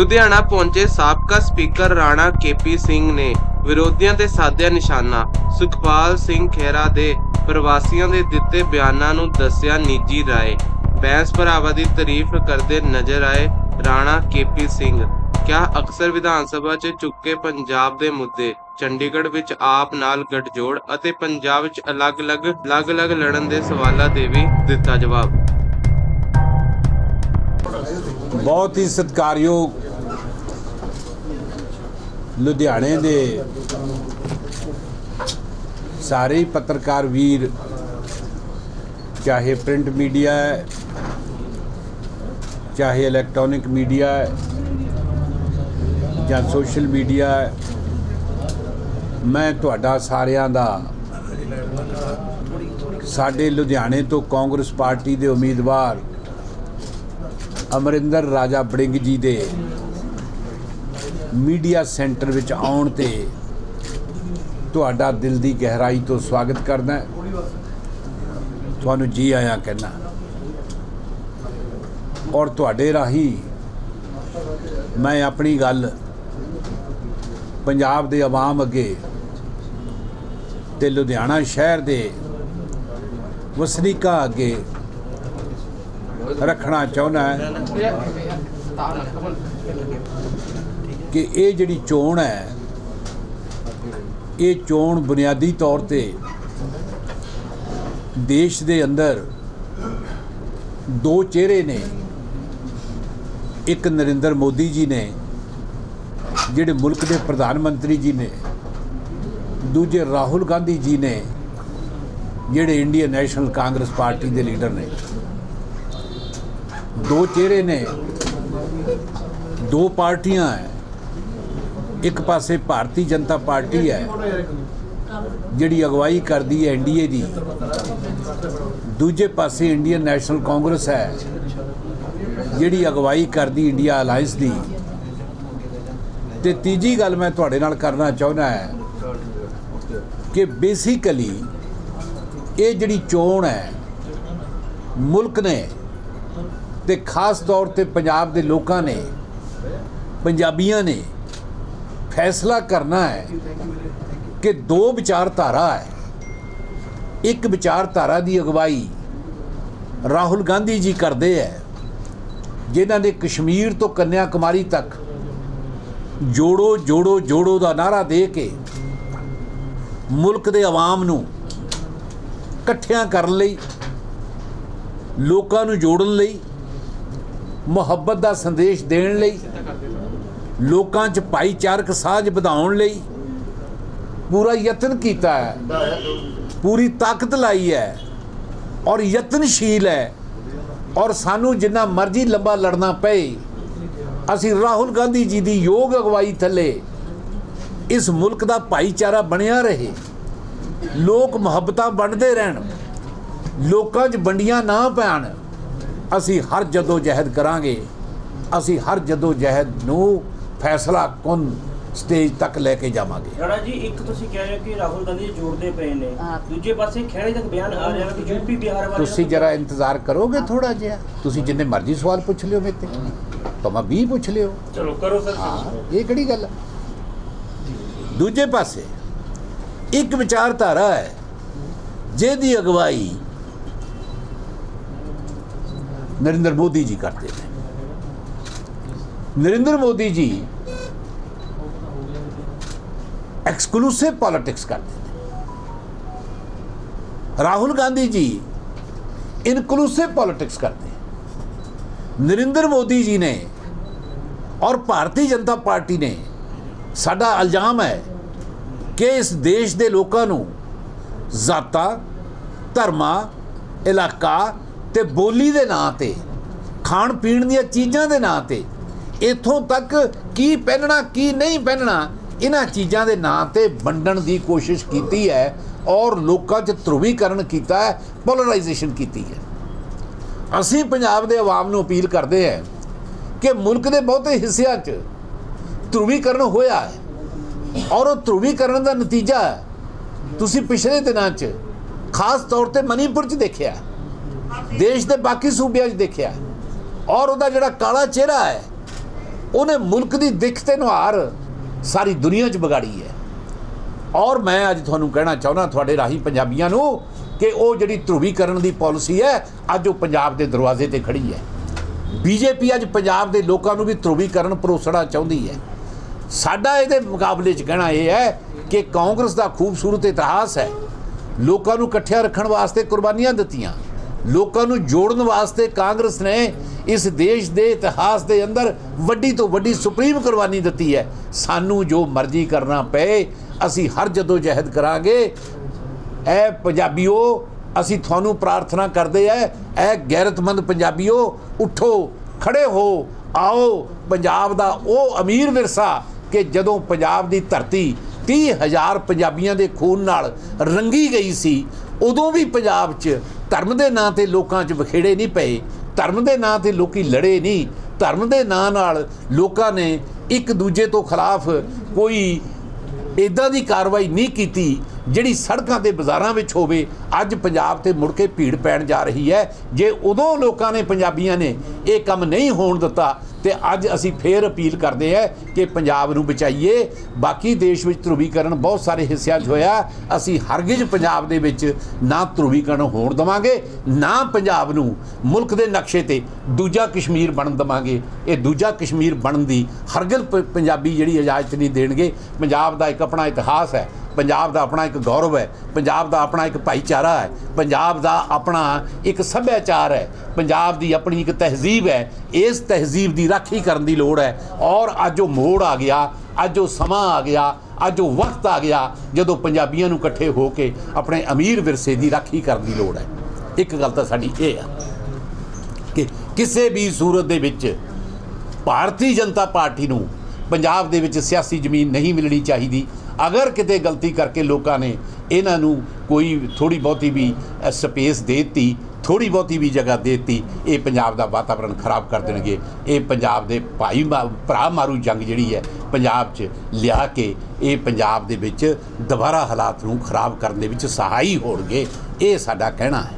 ਲੁਧਿਆਣਾ ਪਹੁੰਚੇ ਸਾਬਕਾ speaker Rana KP Singh ਨੇ ਵਿਰੋਧੀਆਂ ਤੇ ਸਾਧਿਆ ਨਿਸ਼ਾਨਾ, ਸੁਖਪਾਲ ਸਿੰਘ ਖੇਰਾ ਦੇ ਪ੍ਰਵਾਸੀਆਂ ਦੇ ਦਿੱਤੇ ਬਿਆਨਾਂ ਨੂੰ ਦੱਸਿਆ ਨਿੱਜੀ ਰਾਏ। ਬੈਂਸ ਭਰਾਵਾਂ ਦੀ ਤਾਰੀਫ ਕਰਦੇ ਨਜ਼ਰ ਆਏ ਰਾਣਾ ਕੇਪੀ ਸਿੰਘ। ਕਿਹਾ ਅਕਸਰ ਵਿਧਾਨ ਸਭਾ 'ਚ ਚੁੱਕੇ ਪੰਜਾਬ ਦੇ ਮੁੱਦੇ, ਚੰਡੀਗੜ੍ਹ ਵਿੱਚ ਆਪ ਨਾਲ ਗੱਠਜੋੜ ਅਤੇ ਪੰਜਾਬ ਵਿੱਚ ਅਲੱਗ-ਅਲੱਗ ਅਲੱਗ-ਅਲੱਗ ਲੜਨ ਦੇ ਸਵਾਲਾਂ ਦੇ ਵੀ ਦਿੱਤਾ ਜਵਾਬ। ਬਹੁਤ ਹੀ ਸਤਿਕਾਰਯੋਗ ਲੁਧਿਆਣੇ ਦੇ ਸਾਰੇ ਹੀ ਪੱਤਰਕਾਰ ਵੀਰ, ਚਾਹੇ ਪ੍ਰਿੰਟ ਮੀਡੀਆ ਹੈ, ਚਾਹੇ ਇਲੈਕਟ੍ਰੋਨਿਕ ਮੀਡੀਆ ਹੈ, ਜਾਂ ਸੋਸ਼ਲ ਮੀਡੀਆ ਹੈ, ਮੈਂ ਤੁਹਾਡਾ ਸਾਰਿਆਂ ਦਾ ਸਾਡੇ ਲੁਧਿਆਣੇ ਤੋਂ ਕਾਂਗਰਸ ਪਾਰਟੀ ਦੇ ਉਮੀਦਵਾਰ ਅਮਰਿੰਦਰ ਰਾਜਾ ਬੜਿੰਗ ਜੀ ਦੇ ਮੀਡੀਆ ਸੈਂਟਰ ਵਿੱਚ ਆਉਣ ਤੇ ਤੁਹਾਡਾ ਦਿਲ ਦੀ ਗਹਿਰਾਈ ਤੋਂ ਸਵਾਗਤ ਕਰਦਾ ਤੁਹਾਨੂੰ ਜੀ ਆਇਆਂ ਕਹਿਣਾ ਔਰ ਤੁਹਾਡੇ ਰਾਹੀਂ ਮੈਂ ਆਪਣੀ ਗੱਲ ਪੰਜਾਬ ਦੇ ਆਵਾਮ ਅੱਗੇ ਤੇ ਲੁਧਿਆਣਾ ਸ਼ਹਿਰ ਦੇ ਵਸਨੀਕਾਂ ਅੱਗੇ ਰੱਖਣਾ ਚਾਹੁੰਦਾ ਹੈ। ਕਿ ਇਹ ਜਿਹੜੀ ਚੋਣ ਹੈ, ਇਹ ਚੋਣ ਬੁਨਿਆਦੀ ਤੌਰ ਤੇ ਦੇਸ਼ ਦੇ ਅੰਦਰ ਦੋ ਚਿਹਰੇ ਨੇ। ਇੱਕ ਨਰਿੰਦਰ ਮੋਦੀ ਜੀ ਨੇ, ਜਿਹੜੇ ਮੁਲਕ ਦੇ ਪ੍ਰਧਾਨ ਮੰਤਰੀ ਜੀ ਨੇ, ਦੂਜੇ ਰਾਹੁਲ ਗਾਂਧੀ ਜੀ ਨੇ, ਜਿਹੜੇ ਇੰਡੀਅਨ ਨੈਸ਼ਨਲ ਕਾਂਗਰਸ ਪਾਰਟੀ ਦੇ ਲੀਡਰ ਨੇ। ਦੋ ਚਿਹਰੇ ਨੇ, ਦੋ ਪਾਰਟੀਆਂ ਹੈ। ਇੱਕ ਪਾਸੇ ਭਾਰਤੀ ਜਨਤਾ ਪਾਰਟੀ ਹੈ, ਜਿਹੜੀ ਅਗਵਾਈ ਕਰਦੀ ਹੈ ਐਨਡੀਏ ਦੀ। ਦੂਜੇ ਪਾਸੇ ਇੰਡੀਅਨ ਨੈਸ਼ਨਲ ਕਾਂਗਰਸ ਹੈ, ਜਿਹੜੀ ਅਗਵਾਈ ਕਰਦੀ ਇੰਡੀਆ ਅਲਾਈਅੰਸ ਦੀ। ਤੇ ਤੀਜੀ ਗੱਲ ਮੈਂ ਤੁਹਾਡੇ ਨਾਲ ਕਰਨਾ ਚਾਹੁੰਦਾ ਹੈ ਕਿ ਬੇਸਿਕਲੀ ਇਹ ਜਿਹੜੀ ਚੋਣ ਹੈ, ਮੁਲਕ ਨੇ ਤੇ ਖਾਸ ਤੌਰ ਤੇ ਪੰਜਾਬ ਦੇ ਲੋਕਾਂ ਨੇ, ਪੰਜਾਬੀਆਂ ਨੇ ਫੈਸਲਾ ਕਰਨਾ ਹੈ ਕਿ ਦੋ ਵਿਚਾਰਧਾਰਾ ਹੈ। ਇੱਕ ਵਿਚਾਰਧਾਰਾ ਦੀ ਅਗਵਾਈ ਰਾਹੁਲ ਗਾਂਧੀ ਜੀ ਕਰਦੇ ਹੈ, ਜਿਨ੍ਹਾਂ ਨੇ ਕਸ਼ਮੀਰ ਤੋਂ ਕੰਨਿਆ ਕੁਮਾਰੀ ਤੱਕ ਜੋੜੋ ਜੋੜੋ ਜੋੜੋ ਦਾ ਨਾਰਾ ਦੇ ਕੇ ਮੁਲਕ ਦੇ ਆਵਾਮ ਨੂੰ ਇਕੱਠਿਆਂ ਕਰਨ ਲਈ, ਲੋਕਾਂ ਨੂੰ ਜੋੜਨ ਲਈ, ਮੁਹੱਬਤ ਦਾ ਸੰਦੇਸ਼ ਦੇਣ ਲਈ ਲੋਕਾਂ 'ਚ ਭਾਈਚਾਰਕ ਸਾਂਝ ਵਧਾਉਣ ਲਈ ਪੂਰਾ ਯਤਨ ਕੀਤਾ ਹੈ। ਪੂਰੀ ਤਾਕਤ ਲਾਈ ਹੈ ਔਰ ਯਤਨਸ਼ੀਲ ਹੈ ਔਰ ਸਾਨੂੰ ਜਿੰਨਾ ਮਰਜ਼ੀ ਲੰਬਾ ਲੜਨਾ ਪਏ, ਅਸੀਂ ਰਾਹੁਲ ਗਾਂਧੀ ਜੀ ਦੀ ਯੋਗ ਅਗਵਾਈ ਥੱਲੇ ਇਸ ਮੁਲਕ ਦਾ ਭਾਈਚਾਰਾ ਬਣਿਆ ਰਹੇ। ਲੋਕ ਮੁਹੱਬਤਾਂ ਵੰਡਦੇ ਰਹਿਣ, ਲੋਕਾਂ 'ਚ ਵੰਡੀਆਂ ਨਾ ਪੈਣ, ਅਸੀਂ ਹਰ ਜਦੋਂ ਜਹਿਦ ਕਰਾਂਗੇ, ਅਸੀਂ ਹਰ ਜਦੋਂ ਜਹਿਦ ਨੂੰ ਫੈਸਲਾ ਕੁਨ ਸਟੇਜ ਤੱਕ ਲੈ ਕੇ ਜਾਵਾਂਗੇ? ਰਾਣਾ ਜੀ ਇੱਕ ਤੁਸੀਂ ਕਹਿ ਰਹੇ ਹੋ ਕਿ ਰਾਹੁਲ ਗਾਂਧੀ ਜੋੜਦੇ ਪਏ ਨੇ। ਦੂਜੇ ਪਾਸੇ ਖਹਿੜੇ ਤੱਕ ਬਿਆਨ ਆ ਰਿਹਾ ਕਿ ਯੂਪੀ ਬਿਹਾਰ ਵਾਲੇ ਤੁਸੀਂ ਜਰਾ ਇੰਤਜ਼ਾਰ ਕਰੋਗੇ ਥੋੜਾ ਜਿਹਾ? ਤੁਸੀਂ ਜਿੰਨੇ ਮਰਜ਼ੀ ਸਵਾਲ ਪੁੱਛ ਲਿਓ ਮੇਰੇ ਤੇ। ਤਾਂ ਮੈਂ 20 ਪੁੱਛ ਲਿਓ। ਚਲੋ ਕਰੋ ਸਰ। ਇਹ ਕਿਹੜੀ ਗੱਲ ਹੈ ਦੂਜੇ ਪਾਸੇ ਇੱਕ ਵਿਚਾਰਧਾਰਾ ਹੈ ਜਿਹਦੀ ਅਗਵਾਈ ਨਰਿੰਦਰ ਮੋਦੀ ਜੀ ਕਰਦੇ ਨੇ। ਨਰਿੰਦਰ ਮੋਦੀ ਜੀ ਐਕਸਕਲੂਸਿਵ ਪੋਲਿਟਿਕਸ ਕਰਦੇ ਨੇ। ਰਾਹੁਲ ਗਾਂਧੀ ਜੀ ਇਨਕਲੂਸਿਵ ਪੋਲਿਟਿਕਸ ਕਰਦੇ ਨੇ। ਨਰਿੰਦਰ ਮੋਦੀ ਜੀ ਨੇ ਔਰ ਭਾਰਤੀ ਜਨਤਾ ਪਾਰਟੀ ਨੇ ਸਾਡਾ ਇਲਜ਼ਾਮ ਹੈ ਕਿ ਇਸ ਦੇਸ਼ ਦੇ ਲੋਕਾਂ ਨੂੰ ਜ਼ਾਤਾਂ, ਧਰਮਾਂ, ਇਲਾਕਾ ਤੇ ਬੋਲੀ ਦੇ ਨਾਂ ਤੇ ਖਾਣ ਪੀਣ ਦੀਆਂ ਚੀਜ਼ਾਂ ਦੇ ਨਾਂ ਤੇ ਇਥੋਂ ਤੱਕ ਕੀ ਪਹਿਨਣਾ, ਕੀ ਨਹੀਂ ਪਹਿਨਣਾ, ਇਹਨਾਂ ਚੀਜ਼ਾਂ ਦੇ ਨਾਂ ਤੇ ਵੰਡਣ ਦੀ ਕੋਸ਼ਿਸ਼ ਕੀਤੀ ਹੈ ਔਰ ਲੋਕਾਂ 'ਚ ਧਰੁਵੀਕਰਨ ਕੀਤਾ ਹੈ ਪੋਲਰਾਈਜੇਸ਼ਨ ਕੀਤੀ ਹੈ। ਅਸੀਂ ਪੰਜਾਬ ਦੇ ਆਵਾਮ ਨੂੰ ਅਪੀਲ ਕਰਦੇ ਹਾਂ ਕਿ ਮੁਲਕ ਦੇ ਬਹੁਤੇ ਹਿੱਸਿਆਂ 'ਚ ਧਰੁਵੀਕਰਨ ਹੋਇਆ ਹੈ ਔਰ ਉਹ ਧਰੁਵੀਕਰਨ ਦਾ ਨਤੀਜਾ ਤੁਸੀਂ ਪਿਛਲੇ ਦਿਨਾਂ 'ਚ ਖਾਸ ਤੌਰ ਤੇ ਮਨੀਪੁਰ 'ਚ ਦੇਖਿਆ, ਦੇਸ਼ ਦੇ ਬਾਕੀ ਸੂਬਿਆਂ 'ਚ ਦੇਖਿਆ ਔਰ ਉਹਦਾ ਜਿਹੜਾ ਕਾਲਾ ਚਿਹਰਾ ਹੈ ਉਹਨੇ ਮੁਲਕ ਦੀ ਦਿੱਖ ਤੇ ਨੁਹਾਰ ਸਾਰੀ ਦੁਨੀਆ 'ਚ ਵਿਗਾੜੀ ਹੈ। ਔਰ ਮੈਂ ਅੱਜ ਤੁਹਾਨੂੰ ਕਹਿਣਾ ਚਾਹੁੰਦਾ, ਤੁਹਾਡੇ ਰਾਹੀਂ ਪੰਜਾਬੀਆਂ ਨੂੰ ਕਿ ਉਹ ਜਿਹੜੀ ਧਰੂਵੀਕਰਨ ਦੀ ਪਾਲਿਸੀ ਹੈ, ਅੱਜ ਉਹ ਪੰਜਾਬ ਦੇ ਦਰਵਾਜ਼ੇ ਤੇ ਖੜੀ ਹੈ। ਬੀਜੇਪੀ ਅੱਜ ਪੰਜਾਬ ਦੇ ਲੋਕਾਂ ਨੂੰ ਵੀ ਧਰੂਵੀਕਰਨ ਪਰੋਸਣਾ ਚਾਹੁੰਦੀ ਹੈ। ਸਾਡਾ ਇਹਦੇ ਮੁਕਾਬਲੇ 'ਚ ਕਹਿਣਾ ਇਹ ਹੈ ਕਿ ਕਾਂਗਰਸ ਦਾ ਖੂਬਸੂਰਤ ਇਤਿਹਾਸ ਹੈ। ਲੋਕਾਂ ਨੂੰ ਇਕੱਠਿਆਂ ਰੱਖਣ ਵਾਸਤੇ ਕੁਰਬਾਨੀਆਂ ਦਿੱਤੀਆਂ। ਲੋਕਾਂ ਨੂੰ ਜੋੜਨ ਵਾਸਤੇ ਕਾਂਗਰਸ ਨੇ ਇਸ ਦੇਸ਼ ਦੇ ਇਤਿਹਾਸ ਦੇ ਅੰਦਰ ਵੱਡੀ ਤੋਂ ਵੱਡੀ ਸੁਪਰੀਮ ਕੁਰਬਾਨੀ ਦਿੱਤੀ ਹੈ। ਸਾਨੂੰ ਜੋ ਮਰਜ਼ੀ ਕਰਨਾ ਪਏ, ਅਸੀਂ ਹਰ ਜਦੋਂ ਜਹਿਦ ਕਰਾਂਗੇ। ਐ ਪੰਜਾਬੀਓ, ਅਸੀਂ ਤੁਹਾਨੂੰ ਪ੍ਰਾਰਥਨਾ ਕਰਦੇ ਐ ਐ ਗੈਰਤਮੰਦ ਪੰਜਾਬੀਓ, ਉਠੋ, ਖੜੇ ਹੋ, ਆਓ। ਪੰਜਾਬ ਦਾ ਉਹ ਅਮੀਰ ਵਿਰਸਾ ਕਿ ਜਦੋਂ ਪੰਜਾਬ ਦੀ ਧਰਤੀ 30000 ਪੰਜਾਬੀਆਂ ਦੇ ਖੂਨ ਨਾਲ ਰੰਗੀ ਗਈ ਸੀ, ਉਦੋਂ ਵੀ ਪੰਜਾਬ 'ਚ ਧਰਮ ਦੇ ਨਾਂ ਤੇ ਲੋਕਾਂ 'ਚ ਵਿਖੇੜੇ ਨਹੀਂ ਪਏ, ਧਰਮ ਦੇ ਨਾਂ ਤੇ ਲੋਕੀ ਲੜੇ ਨਹੀਂ, ਧਰਮ ਦੇ ਨਾਂ ਨਾਲ ਲੋਕਾਂ ਨੇ ਇੱਕ ਦੂਜੇ ਤੋਂ ਖਿਲਾਫ ਕੋਈ ਇਦਾਂ ਦੀ ਕਾਰਵਾਈ ਨਹੀਂ ਕੀਤੀ ਜਿਹੜੀ ਸੜਕਾਂ ਤੇ ਬਾਜ਼ਾਰਾਂ ਵਿੱਚ ਹੋਵੇ। ਅੱਜ ਪੰਜਾਬ ਤੇ ਮੁੜ ਕੇ ਭੀੜ ਪੈਣ ਜਾ ਰਹੀ ਹੈ। ਜੇ ਉਦੋਂ ਲੋਕਾਂ ਨੇ ਪੰਜਾਬੀਆਂ ਨੇ ਇਹ ਕੰਮ ਨਹੀਂ ਹੋਣ ਦਿੱਤਾ ਤੇ ਅੱਜ ਅਸੀਂ ਫੇਰ ਅਪੀਲ ਕਰਦੇ ਹਾਂ ਕਿ ਪੰਜਾਬ ਨੂੰ ਬਚਾਈਏ। ਬਾਕੀ ਦੇਸ਼ ਵਿੱਚ ਧਰੂਵੀਕਰਨ ਬਹੁਤ ਸਾਰੇ ਹਿੱਸਿਆਂ 'ਚ ਹੋਇਆ। ਅਸੀਂ ਹਰਗਿਜ਼ ਪੰਜਾਬ ਦੇ ਵਿੱਚ ਨਾ ਧਰੂਵੀਕਰਨ ਹੋਣ ਦਵਾਂਗੇ, ਨਾ ਪੰਜਾਬ ਨੂੰ ਮੁਲਕ ਦੇ ਨਕਸ਼ੇ ਤੇ ਦੂਜਾ ਕਸ਼ਮੀਰ ਬਣਨ ਦਵਾਂਗੇ। ਇਹ ਦੂਜਾ ਕਸ਼ਮੀਰ ਬਣਨ ਦੀ ਹਰਗਿਜ਼ ਪੰਜਾਬੀ ਜਿਹੜੀ ਇਜਾਜ਼ਤ ਨਹੀਂ ਦੇਣਗੇ, ਪੰਜਾਬ ਦਾ ਇੱਕ ਆਪਣਾ ਇਤਿਹਾਸ ਹੈ। ਪੰਜਾਬ ਦਾ ਆਪਣਾ ਇੱਕ ਗੌਰਵ ਹੈ, ਪੰਜਾਬ ਦਾ ਆਪਣਾ ਇੱਕ ਭਾਈਚਾਰਾ ਹੈ, ਪੰਜਾਬ ਦਾ ਆਪਣਾ ਇੱਕ ਸੱਭਿਆਚਾਰ ਹੈ, ਪੰਜਾਬ ਦੀ ਆਪਣੀ ਇੱਕ ਤਹਿਜ਼ੀਬ ਹੈ, ਇਸ ਤਹਿਜ਼ੀਬ ਦੀ ਰਾਖੀ ਕਰਨ ਦੀ ਲੋੜ ਹੈ। ਔਰ ਅੱਜ ਉਹ ਮੋੜ ਆ ਗਿਆ, ਅੱਜ ਉਹ ਸਮਾਂ ਆ ਗਿਆ, ਅੱਜ ਉਹ ਵਕਤ ਆ ਗਿਆ, ਜਦੋਂ ਪੰਜਾਬੀਆਂ ਨੂੰ ਇਕੱਠੇ ਹੋ ਕੇ ਆਪਣੇ ਅਮੀਰ ਵਿਰਸੇ ਦੀ ਰਾਖੀ ਕਰਨ ਦੀ ਲੋੜ ਹੈ। ਇੱਕ ਗੱਲ ਤਾਂ ਸਾਡੀ ਇਹ ਆ ਕਿ ਕਿਸੇ ਵੀ ਸੂਰਤ ਦੇ ਵਿੱਚ ਭਾਰਤੀ ਜਨਤਾ ਪਾਰਟੀ ਨੂੰ ਪੰਜਾਬ ਦੇ ਵਿੱਚ ਸਿਆਸੀ ਜ਼ਮੀਨ ਨਹੀਂ ਮਿਲਣੀ ਚਾਹੀਦੀ ਅਗਰ ਕਿਤੇ ਗਲਤੀ ਕਰਕੇ ਲੋਕਾਂ ਨੇ ਇਹਨਾਂ ਨੂੰ ਕੋਈ ਥੋੜੀ ਬਹੁਤੀ ਵੀ ਸਪੇਸ ਦੇਤੀ ਥੋੜੀ ਬਹੁਤੀ ਵੀ ਜਗ੍ਹਾ ਦੇਤੀ, ਇਹ ਪੰਜਾਬ ਦਾ ਵਾਤਾਵਰਣ ਖਰਾਬ ਕਰ ਦੇਣਗੇ। ਇਹ ਪੰਜਾਬ ਦੇ ਭਾਈ ਮਾ- ਭਰਾ ਮਾਰੂ ਜੰਗ ਜਿਹੜੀ ਹੈ, ਪੰਜਾਬ 'ਚ ਲਿਆ ਕੇ ਇਹ ਪੰਜਾਬ ਦੇ ਵਿੱਚ ਦੁਬਾਰਾ ਹਾਲਾਤ ਨੂੰ ਖਰਾਬ ਕਰਨ ਦੇ ਵਿੱਚ ਸਹਾਈ ਹੋਣਗੇ। ਇਹ ਸਾਡਾ ਕਹਿਣਾ ਹੈ।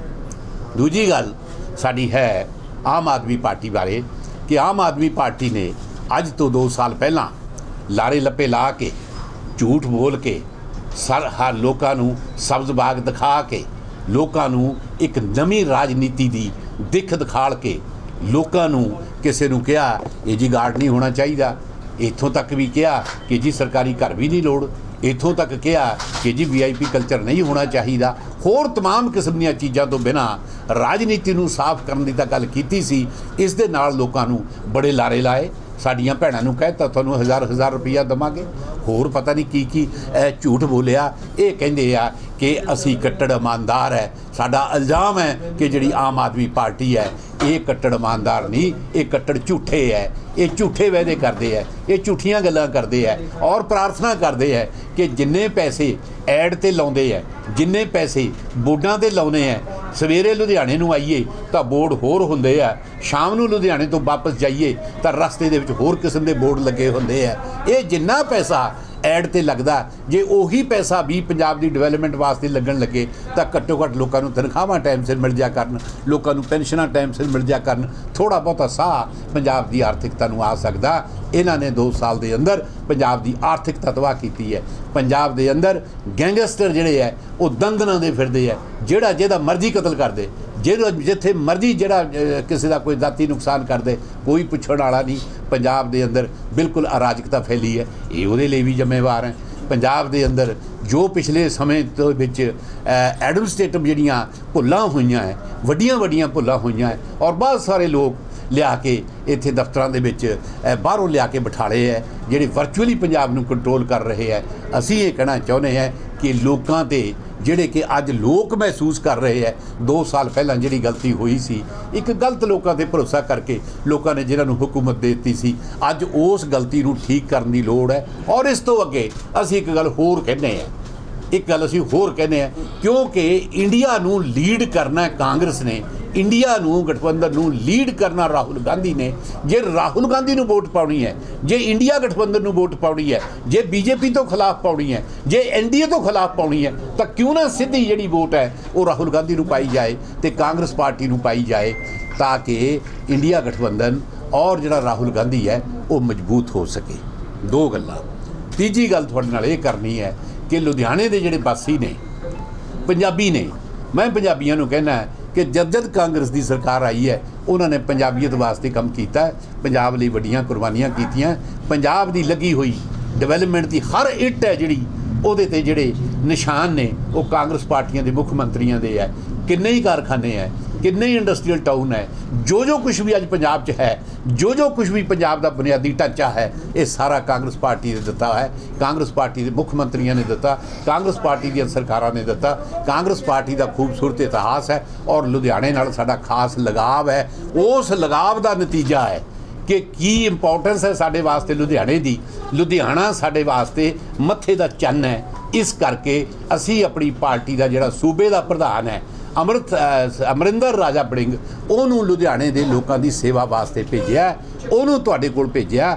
ਦੂਜੀ ਗੱਲ ਸਾਡੀ ਹੈ ਆਮ ਆਦਮੀ ਪਾਰਟੀ ਬਾਰੇ ਕਿ ਆਮ ਆਦਮੀ ਪਾਰਟੀ ਨੇ ਅੱਜ ਤੋਂ 2 ਸਾਲ ਪਹਿਲਾਂ ਲਾਰੇ ਲੱਪੇ ਲਾ ਕੇ ਝੂਠ ਬੋਲ ਕੇ ਸਰ ਹਰ ਲੋਕਾਂ ਨੂੰ ਸਬਜ਼ ਬਾਗ ਦਿਖਾ ਕੇ ਲੋਕਾਂ ਨੂੰ ਇੱਕ ਨਵੀਂ ਰਾਜਨੀਤੀ ਦੀ ਦਿੱਖ ਦਿਖਾਲ ਕੇ ਲੋਕਾਂ ਨੂੰ ਕਿਸੇ ਨੂੰ ਕਿਹਾ ਇਹ ਜੀ ਗਾਰਡ ਨਹੀਂ ਹੋਣਾ ਚਾਹੀਦਾ ਇੱਥੋਂ ਤੱਕ ਵੀ ਕਿਹਾ ਕਿ ਜੀ ਸਰਕਾਰੀ ਘਰ ਵੀ ਨਹੀਂ ਲੋੜ ਇੱਥੋਂ ਤੱਕ ਕਿਹਾ ਕਿ ਜੀ ਵੀਆਈਪੀ ਕਲਚਰ ਨਹੀਂ ਹੋਣਾ ਚਾਹੀਦਾ ਹੋਰ तमाम ਕਿਸਮ ਦੀਆਂ ਚੀਜ਼ਾਂ ਤੋਂ ਬਿਨਾ ਰਾਜਨੀਤੀ ਨੂੰ ਸਾਫ਼ ਕਰਨ ਦੀ ਤਾਂ ਗੱਲ ਕੀਤੀ ਸੀ ਇਸ ਦੇ ਨਾਲ ਲੋਕਾਂ ਨੂੰ ਬੜੇ ਲਾਰੇ ਲਾਏ ਸਾਡੀਆਂ ਭੈਣਾਂ ਨੂੰ ਕਹਿਤਾ, ਤੁਹਾਨੂੰ ਹਜ਼ਾਰ ਹਜ਼ਾਰ ਰੁਪਈਆ ਦਵਾਂਗੇ। ਹੋਰ ਪਤਾ ਨਹੀਂ ਕੀ ਕੀ ਇਹ ਝੂਠ ਬੋਲਿਆ, ਇਹ ਕਹਿੰਦੇ ਆ ਕਿ ਅਸੀਂ ਕੱਟੜ ਇਮਾਨਦਾਰ ਹੈ। ਸਾਡਾ ਇਲਜ਼ਾਮ ਹੈ ਕਿ ਜਿਹੜੀ ਆਮ ਆਦਮੀ ਪਾਰਟੀ ਹੈ, ਇਹ ਕੱਟੜ ਇਮਾਨਦਾਰ ਨਹੀਂ, ਇਹ ਕੱਟੜ ਝੂਠੇ ਹੈ। ਇਹ ਝੂਠੇ ਵਾਅਦੇ ਕਰਦੇ ਹੈ, ਇਹ ਝੂਠੀਆਂ ਗੱਲਾਂ ਕਰਦੇ ਹੈ ਔਰ ਪ੍ਰਾਰਥਨਾ ਕਰਦੇ ਹੈ ਕਿ ਜਿੰਨੇ ਪੈਸੇ ਐਡ ਤੇ ਲਾਉਂਦੇ ਹੈ, ਜਿੰਨੇ ਪੈਸੇ ਬੋਰਡਾਂ ਤੇ ਲਾਉਨੇ ਹੈ, ਸਵੇਰੇ ਲੁਧਿਆਣੇ ਨੂੰ ਆਈਏ ਤਾਂ ਬੋਰਡ ਹੋਰ ਹੁੰਦੇ ਆ, ਸ਼ਾਮ ਨੂੰ ਲੁਧਿਆਣੇ ਤੋਂ ਵਾਪਸ ਜਾਈਏ ਤਾਂ ਰਸਤੇ ਦੇ ਵਿੱਚ ਹੋਰ ਕਿਸਮ ਦੇ ਬੋਰਡ ਲੱਗੇ ਹੁੰਦੇ ਆ। ਇਹ ਜਿੰਨਾ ਪੈਸਾ ਐਡ ਤੇ ਲੱਗਦਾ, ਜੇ ਉਹੀ ਪੈਸਾ ਵੀ ਪੰਜਾਬ ਦੀ ਡਿਵੈਲਪਮੈਂਟ ਵਾਸਤੇ ਲੱਗਣ ਲੱਗੇ, ਤਾਂ ਘੱਟੋ ਘੱਟ ਲੋਕਾਂ ਨੂੰ ਤਨਖਾਹਾਂ ਟਾਈਮ ਸਿਰ ਮਿਲ ਜਾ ਕਰਨ, ਲੋਕਾਂ ਨੂੰ ਪੈਨਸ਼ਨਾਂ ਟਾਈਮ ਸਿਰ ਮਿਲ ਜਾ ਕਰਨ ਥੋੜਾ ਬਹੁਤਾ ਸਾਹ ਪੰਜਾਬ ਦੀ ਆਰਥਿਕਤਾ ਨੂੰ ਆ ਸਕਦਾ। ਇਹਨਾਂ ਨੇ 2 ਸਾਲ ਦੇ ਅੰਦਰ ਪੰਜਾਬ ਦੀ ਆਰਥਿਕਤਾ ਤਬਾਹ ਕੀਤੀ ਹੈ। ਪੰਜਾਬ ਦੇ ਅੰਦਰ ਗੈਂਗਸਟਰ ਜਿਹੜੇ ਹੈ, ਉਹ ਦੰਦਨਾਂ ਦੇ ਫਿਰਦੇ ਹੈ। ਜਿਹੜਾ ਜਿਹਦਾ ਮਰਜ਼ੀ ਕਤਲ ਕਰਦੇ ਜਿਹੜਾ ਜਿੱਥੇ ਮਰਜ਼ੀ ਜਿਹੜਾ ਕਿਸੇ ਦਾ ਕੋਈ ਦਾਤੀ ਨੁਕਸਾਨ ਕਰਦੇ ਕੋਈ ਪੁੱਛਣ ਵਾਲਾ ਨਹੀਂ। ਪੰਜਾਬ ਦੇ ਅੰਦਰ ਬਿਲਕੁਲ ਅਰਾਜਕਤਾ ਫੈਲੀ ਹੈ। ਇਹ ਉਹਦੇ ਲਈ ਵੀ ਜ਼ਿੰਮੇਵਾਰ ਹੈ। ਪੰਜਾਬ ਦੇ ਅੰਦਰ ਜੋ ਪਿਛਲੇ ਸਮੇਂ ਤੋਂ ਵਿੱਚ ਐਡਮਿਨਿਸਟ੍ਰੇਟਿਵ ਜਿਹੜੀਆਂ ਭੁੱਲਾਂ ਹੋਈਆਂ ਹੈ, ਵੱਡੀਆਂ ਵੱਡੀਆਂ ਭੁੱਲਾਂ ਹੋਈਆਂ ਹੈ, ਔਰ ਬਹੁਤ ਸਾਰੇ ਲੋਕ ਲਿਆ ਕੇ ਇੱਥੇ ਦਫ਼ਤਰਾਂ ਦੇ ਵਿੱਚ ਬਾਹਰੋਂ ਲਿਆ ਕੇ ਬਿਠਾਲੇ ਹੈ, ਜਿਹੜੇ ਵਰਚੁਅਲੀ ਪੰਜਾਬ ਨੂੰ ਕੰਟਰੋਲ ਕਰ ਰਹੇ ਹੈ। ਅਸੀਂ ਇਹ ਕਹਿਣਾ ਚਾਹੁੰਦੇ ਹਾਂ ਕਿ ਲੋਕਾਂ ਤੇ ਜਿਹੜੇ ਕਿ ਅੱਜ ਲੋਕ ਮਹਿਸੂਸ ਕਰ ਰਹੇ ਹੈ 2 ਸਾਲ ਪਹਿਲਾਂ ਜਿਹੜੀ ਗਲਤੀ ਹੋਈ ਸੀ, ਇੱਕ ਗਲਤ ਲੋਕਾਂ ਤੇ ਭਰੋਸਾ ਕਰਕੇ ਲੋਕਾਂ ਨੇ ਜਿਹਨਾਂ ਨੂੰ ਹਕੂਮਤ ਦੇ ਦਿੱਤੀ ਸੀ, ਅੱਜ ਉਸ ਗਲਤੀ ਨੂੰ ਠੀਕ ਕਰਨ ਦੀ ਲੋੜ ਹੈ। ਔਰ ਇਸ ਤੋਂ ਅੱਗੇ ਅਸੀਂ ਇੱਕ ਗੱਲ ਹੋਰ ਕਹਿੰਦੇ ਹਾਂ। ਇੱਕ ਗੱਲ ਅਸੀਂ ਹੋਰ ਕਹਿੰਦੇ ਆ ਕਿਉਂਕਿ ਇੰਡੀਆ ਨੂੰ ਲੀਡ ਕਰਨਾ ਕਾਂਗਰਸ ਨੇ ਇੰਡੀਆ ਨੂੰ ਗਠਬੰਧਨ ਨੂੰ ਲੀਡ ਕਰਨਾ ਰਾਹੁਲ ਗਾਂਧੀ ਨੇ। ਜੇ ਰਾਹੁਲ ਗਾਂਧੀ ਨੂੰ ਵੋਟ ਪਾਉਣੀ ਹੈ, ਜੇ ਇੰਡੀਆ ਗਠਬੰਧਨ ਨੂੰ ਵੋਟ ਪਾਉਣੀ ਹੈ, ਜੇ ਬੀਜੇਪੀ ਤੋਂ ਖਿਲਾਫ ਪਾਉਣੀ ਹੈ, ਜੇ ਐਨਡੀਏ ਤੋਂ ਖਿਲਾਫ ਪਾਉਣੀ ਹੈ, ਤਾਂ ਕਿਉਂ ਨਾ ਸਿੱਧੀ ਜਿਹੜੀ ਵੋਟ ਹੈ, ਉਹ ਰਾਹੁਲ ਗਾਂਧੀ ਨੂੰ ਪਾਈ ਜਾਏ ਤੇ ਕਾਂਗਰਸ ਪਾਰਟੀ ਨੂੰ ਪਾਈ ਜਾਏ ਤਾਂ ਕਿ ਇੰਡੀਆ ਗਠਬੰਧਨ ਔਰ ਜਿਹੜਾ ਰਾਹੁਲ ਗਾਂਧੀ ਹੈ, ਉਹ ਮਜ਼ਬੂਤ ਹੋ ਸਕੇ। ਦੋ ਗੱਲਾਂ। ਤੀਜੀ ਗੱਲ ਤੁਹਾਡੇ ਨਾਲ ਇਹ ਕਰਨੀ ਹੈ ਕਿ ਲੁਧਿਆਣੇ ਦੇ ਜਿਹੜੇ ਵਾਸੀ ਨੇ, ਪੰਜਾਬੀ ਨੇ, ਮੈਂ ਪੰਜਾਬੀਆਂ ਨੂੰ ਕਹਿਣਾ ਕਿ ਜਦ ਜਦ ਕਾਂਗਰਸ ਦੀ ਸਰਕਾਰ ਆਈ ਹੈ, ਉਹਨਾਂ ਨੇ ਪੰਜਾਬੀਅਤ ਵਾਸਤੇ ਕੰਮ ਕੀਤਾ ਹੈ। ਪੰਜਾਬ ਲਈ ਵੱਡੀਆਂ ਕੁਰਬਾਨੀਆਂ ਕੀਤੀਆਂ ਪੰਜਾਬ ਦੀ ਲੱਗੀ ਹੋਈ ਡਿਵੈਲਪਮੈਂਟ ਦੀ ਹਰ ਇੱਟ ਹੈ ਜਿਹੜੀ, ਉਹਦੇ ਤੇ ਜਿਹੜੇ ਨਿਸ਼ਾਨ ਨੇ, ਉਹ ਕਾਂਗਰਸ ਪਾਰਟੀਆਂ ਦੇ ਮੁੱਖ ਮੰਤਰੀਆਂ ਦੇ ਹੈ। ਕਿੰਨੇ ਹੀ ਕਾਰਖਾਨੇ ਹੈ। ਕਿੰਨੇ ਹੀ ਇੰਡਸਟਰੀਅਲ ਟਾਊਨ ਹੈ, ਜੋ ਜੋ ਕੁਝ ਵੀ ਅੱਜ ਪੰਜਾਬ 'ਚ ਹੈ, ਜੋ ਜੋ ਕੁਝ ਵੀ ਪੰਜਾਬ ਦਾ ਬੁਨਿਆਦੀ ਢਾਂਚਾ ਹੈ, ਇਹ ਸਾਰਾ ਕਾਂਗਰਸ ਪਾਰਟੀ ਨੇ ਦਿੱਤਾ ਹੈ। ਕਾਂਗਰਸ ਪਾਰਟੀ ਦੇ ਮੁੱਖ ਮੰਤਰੀਆਂ ਨੇ ਦਿੱਤਾ, ਕਾਂਗਰਸ ਪਾਰਟੀ ਦੀਆਂ ਸਰਕਾਰਾਂ ਨੇ ਦਿੱਤਾ, ਕਾਂਗਰਸ ਪਾਰਟੀ ਦਾ ਖੂਬਸੂਰਤ ਇਤਿਹਾਸ ਹੈ ਔਰ ਲੁਧਿਆਣੇ ਨਾਲ ਸਾਡਾ ਖਾਸ ਲਗਾਵ ਹੈ। ਉਸ ਲਗਾਵ ਦਾ ਨਤੀਜਾ ਹੈ ਕਿ ਕੀ ਇੰਪੋਰਟੈਂਸ ਹੈ ਸਾਡੇ ਵਾਸਤੇ ਲੁਧਿਆਣੇ ਦੀ। ਲੁਧਿਆਣਾ ਸਾਡੇ ਵਾਸਤੇ ਮੱਥੇ ਦਾ ਚੰਨ ਹੈ। ਇਸ ਕਰਕੇ ਅਸੀਂ ਆਪਣੀ ਪਾਰਟੀ ਦਾ ਜਿਹੜਾ ਸੂਬੇ ਦਾ ਪ੍ਰਧਾਨ ਹੈ ਅਮਰਤ ਅਮਰਿੰਦਰ ਰਾਜਾ ਬੜਿੰਗ, ਉਹਨੂੰ ਲੁਧਿਆਣੇ ਦੇ ਲੋਕਾਂ ਦੀ ਸੇਵਾ ਵਾਸਤੇ ਭੇਜਿਆ, ਉਹਨੂੰ ਤੁਹਾਡੇ ਕੋਲ ਭੇਜਿਆ।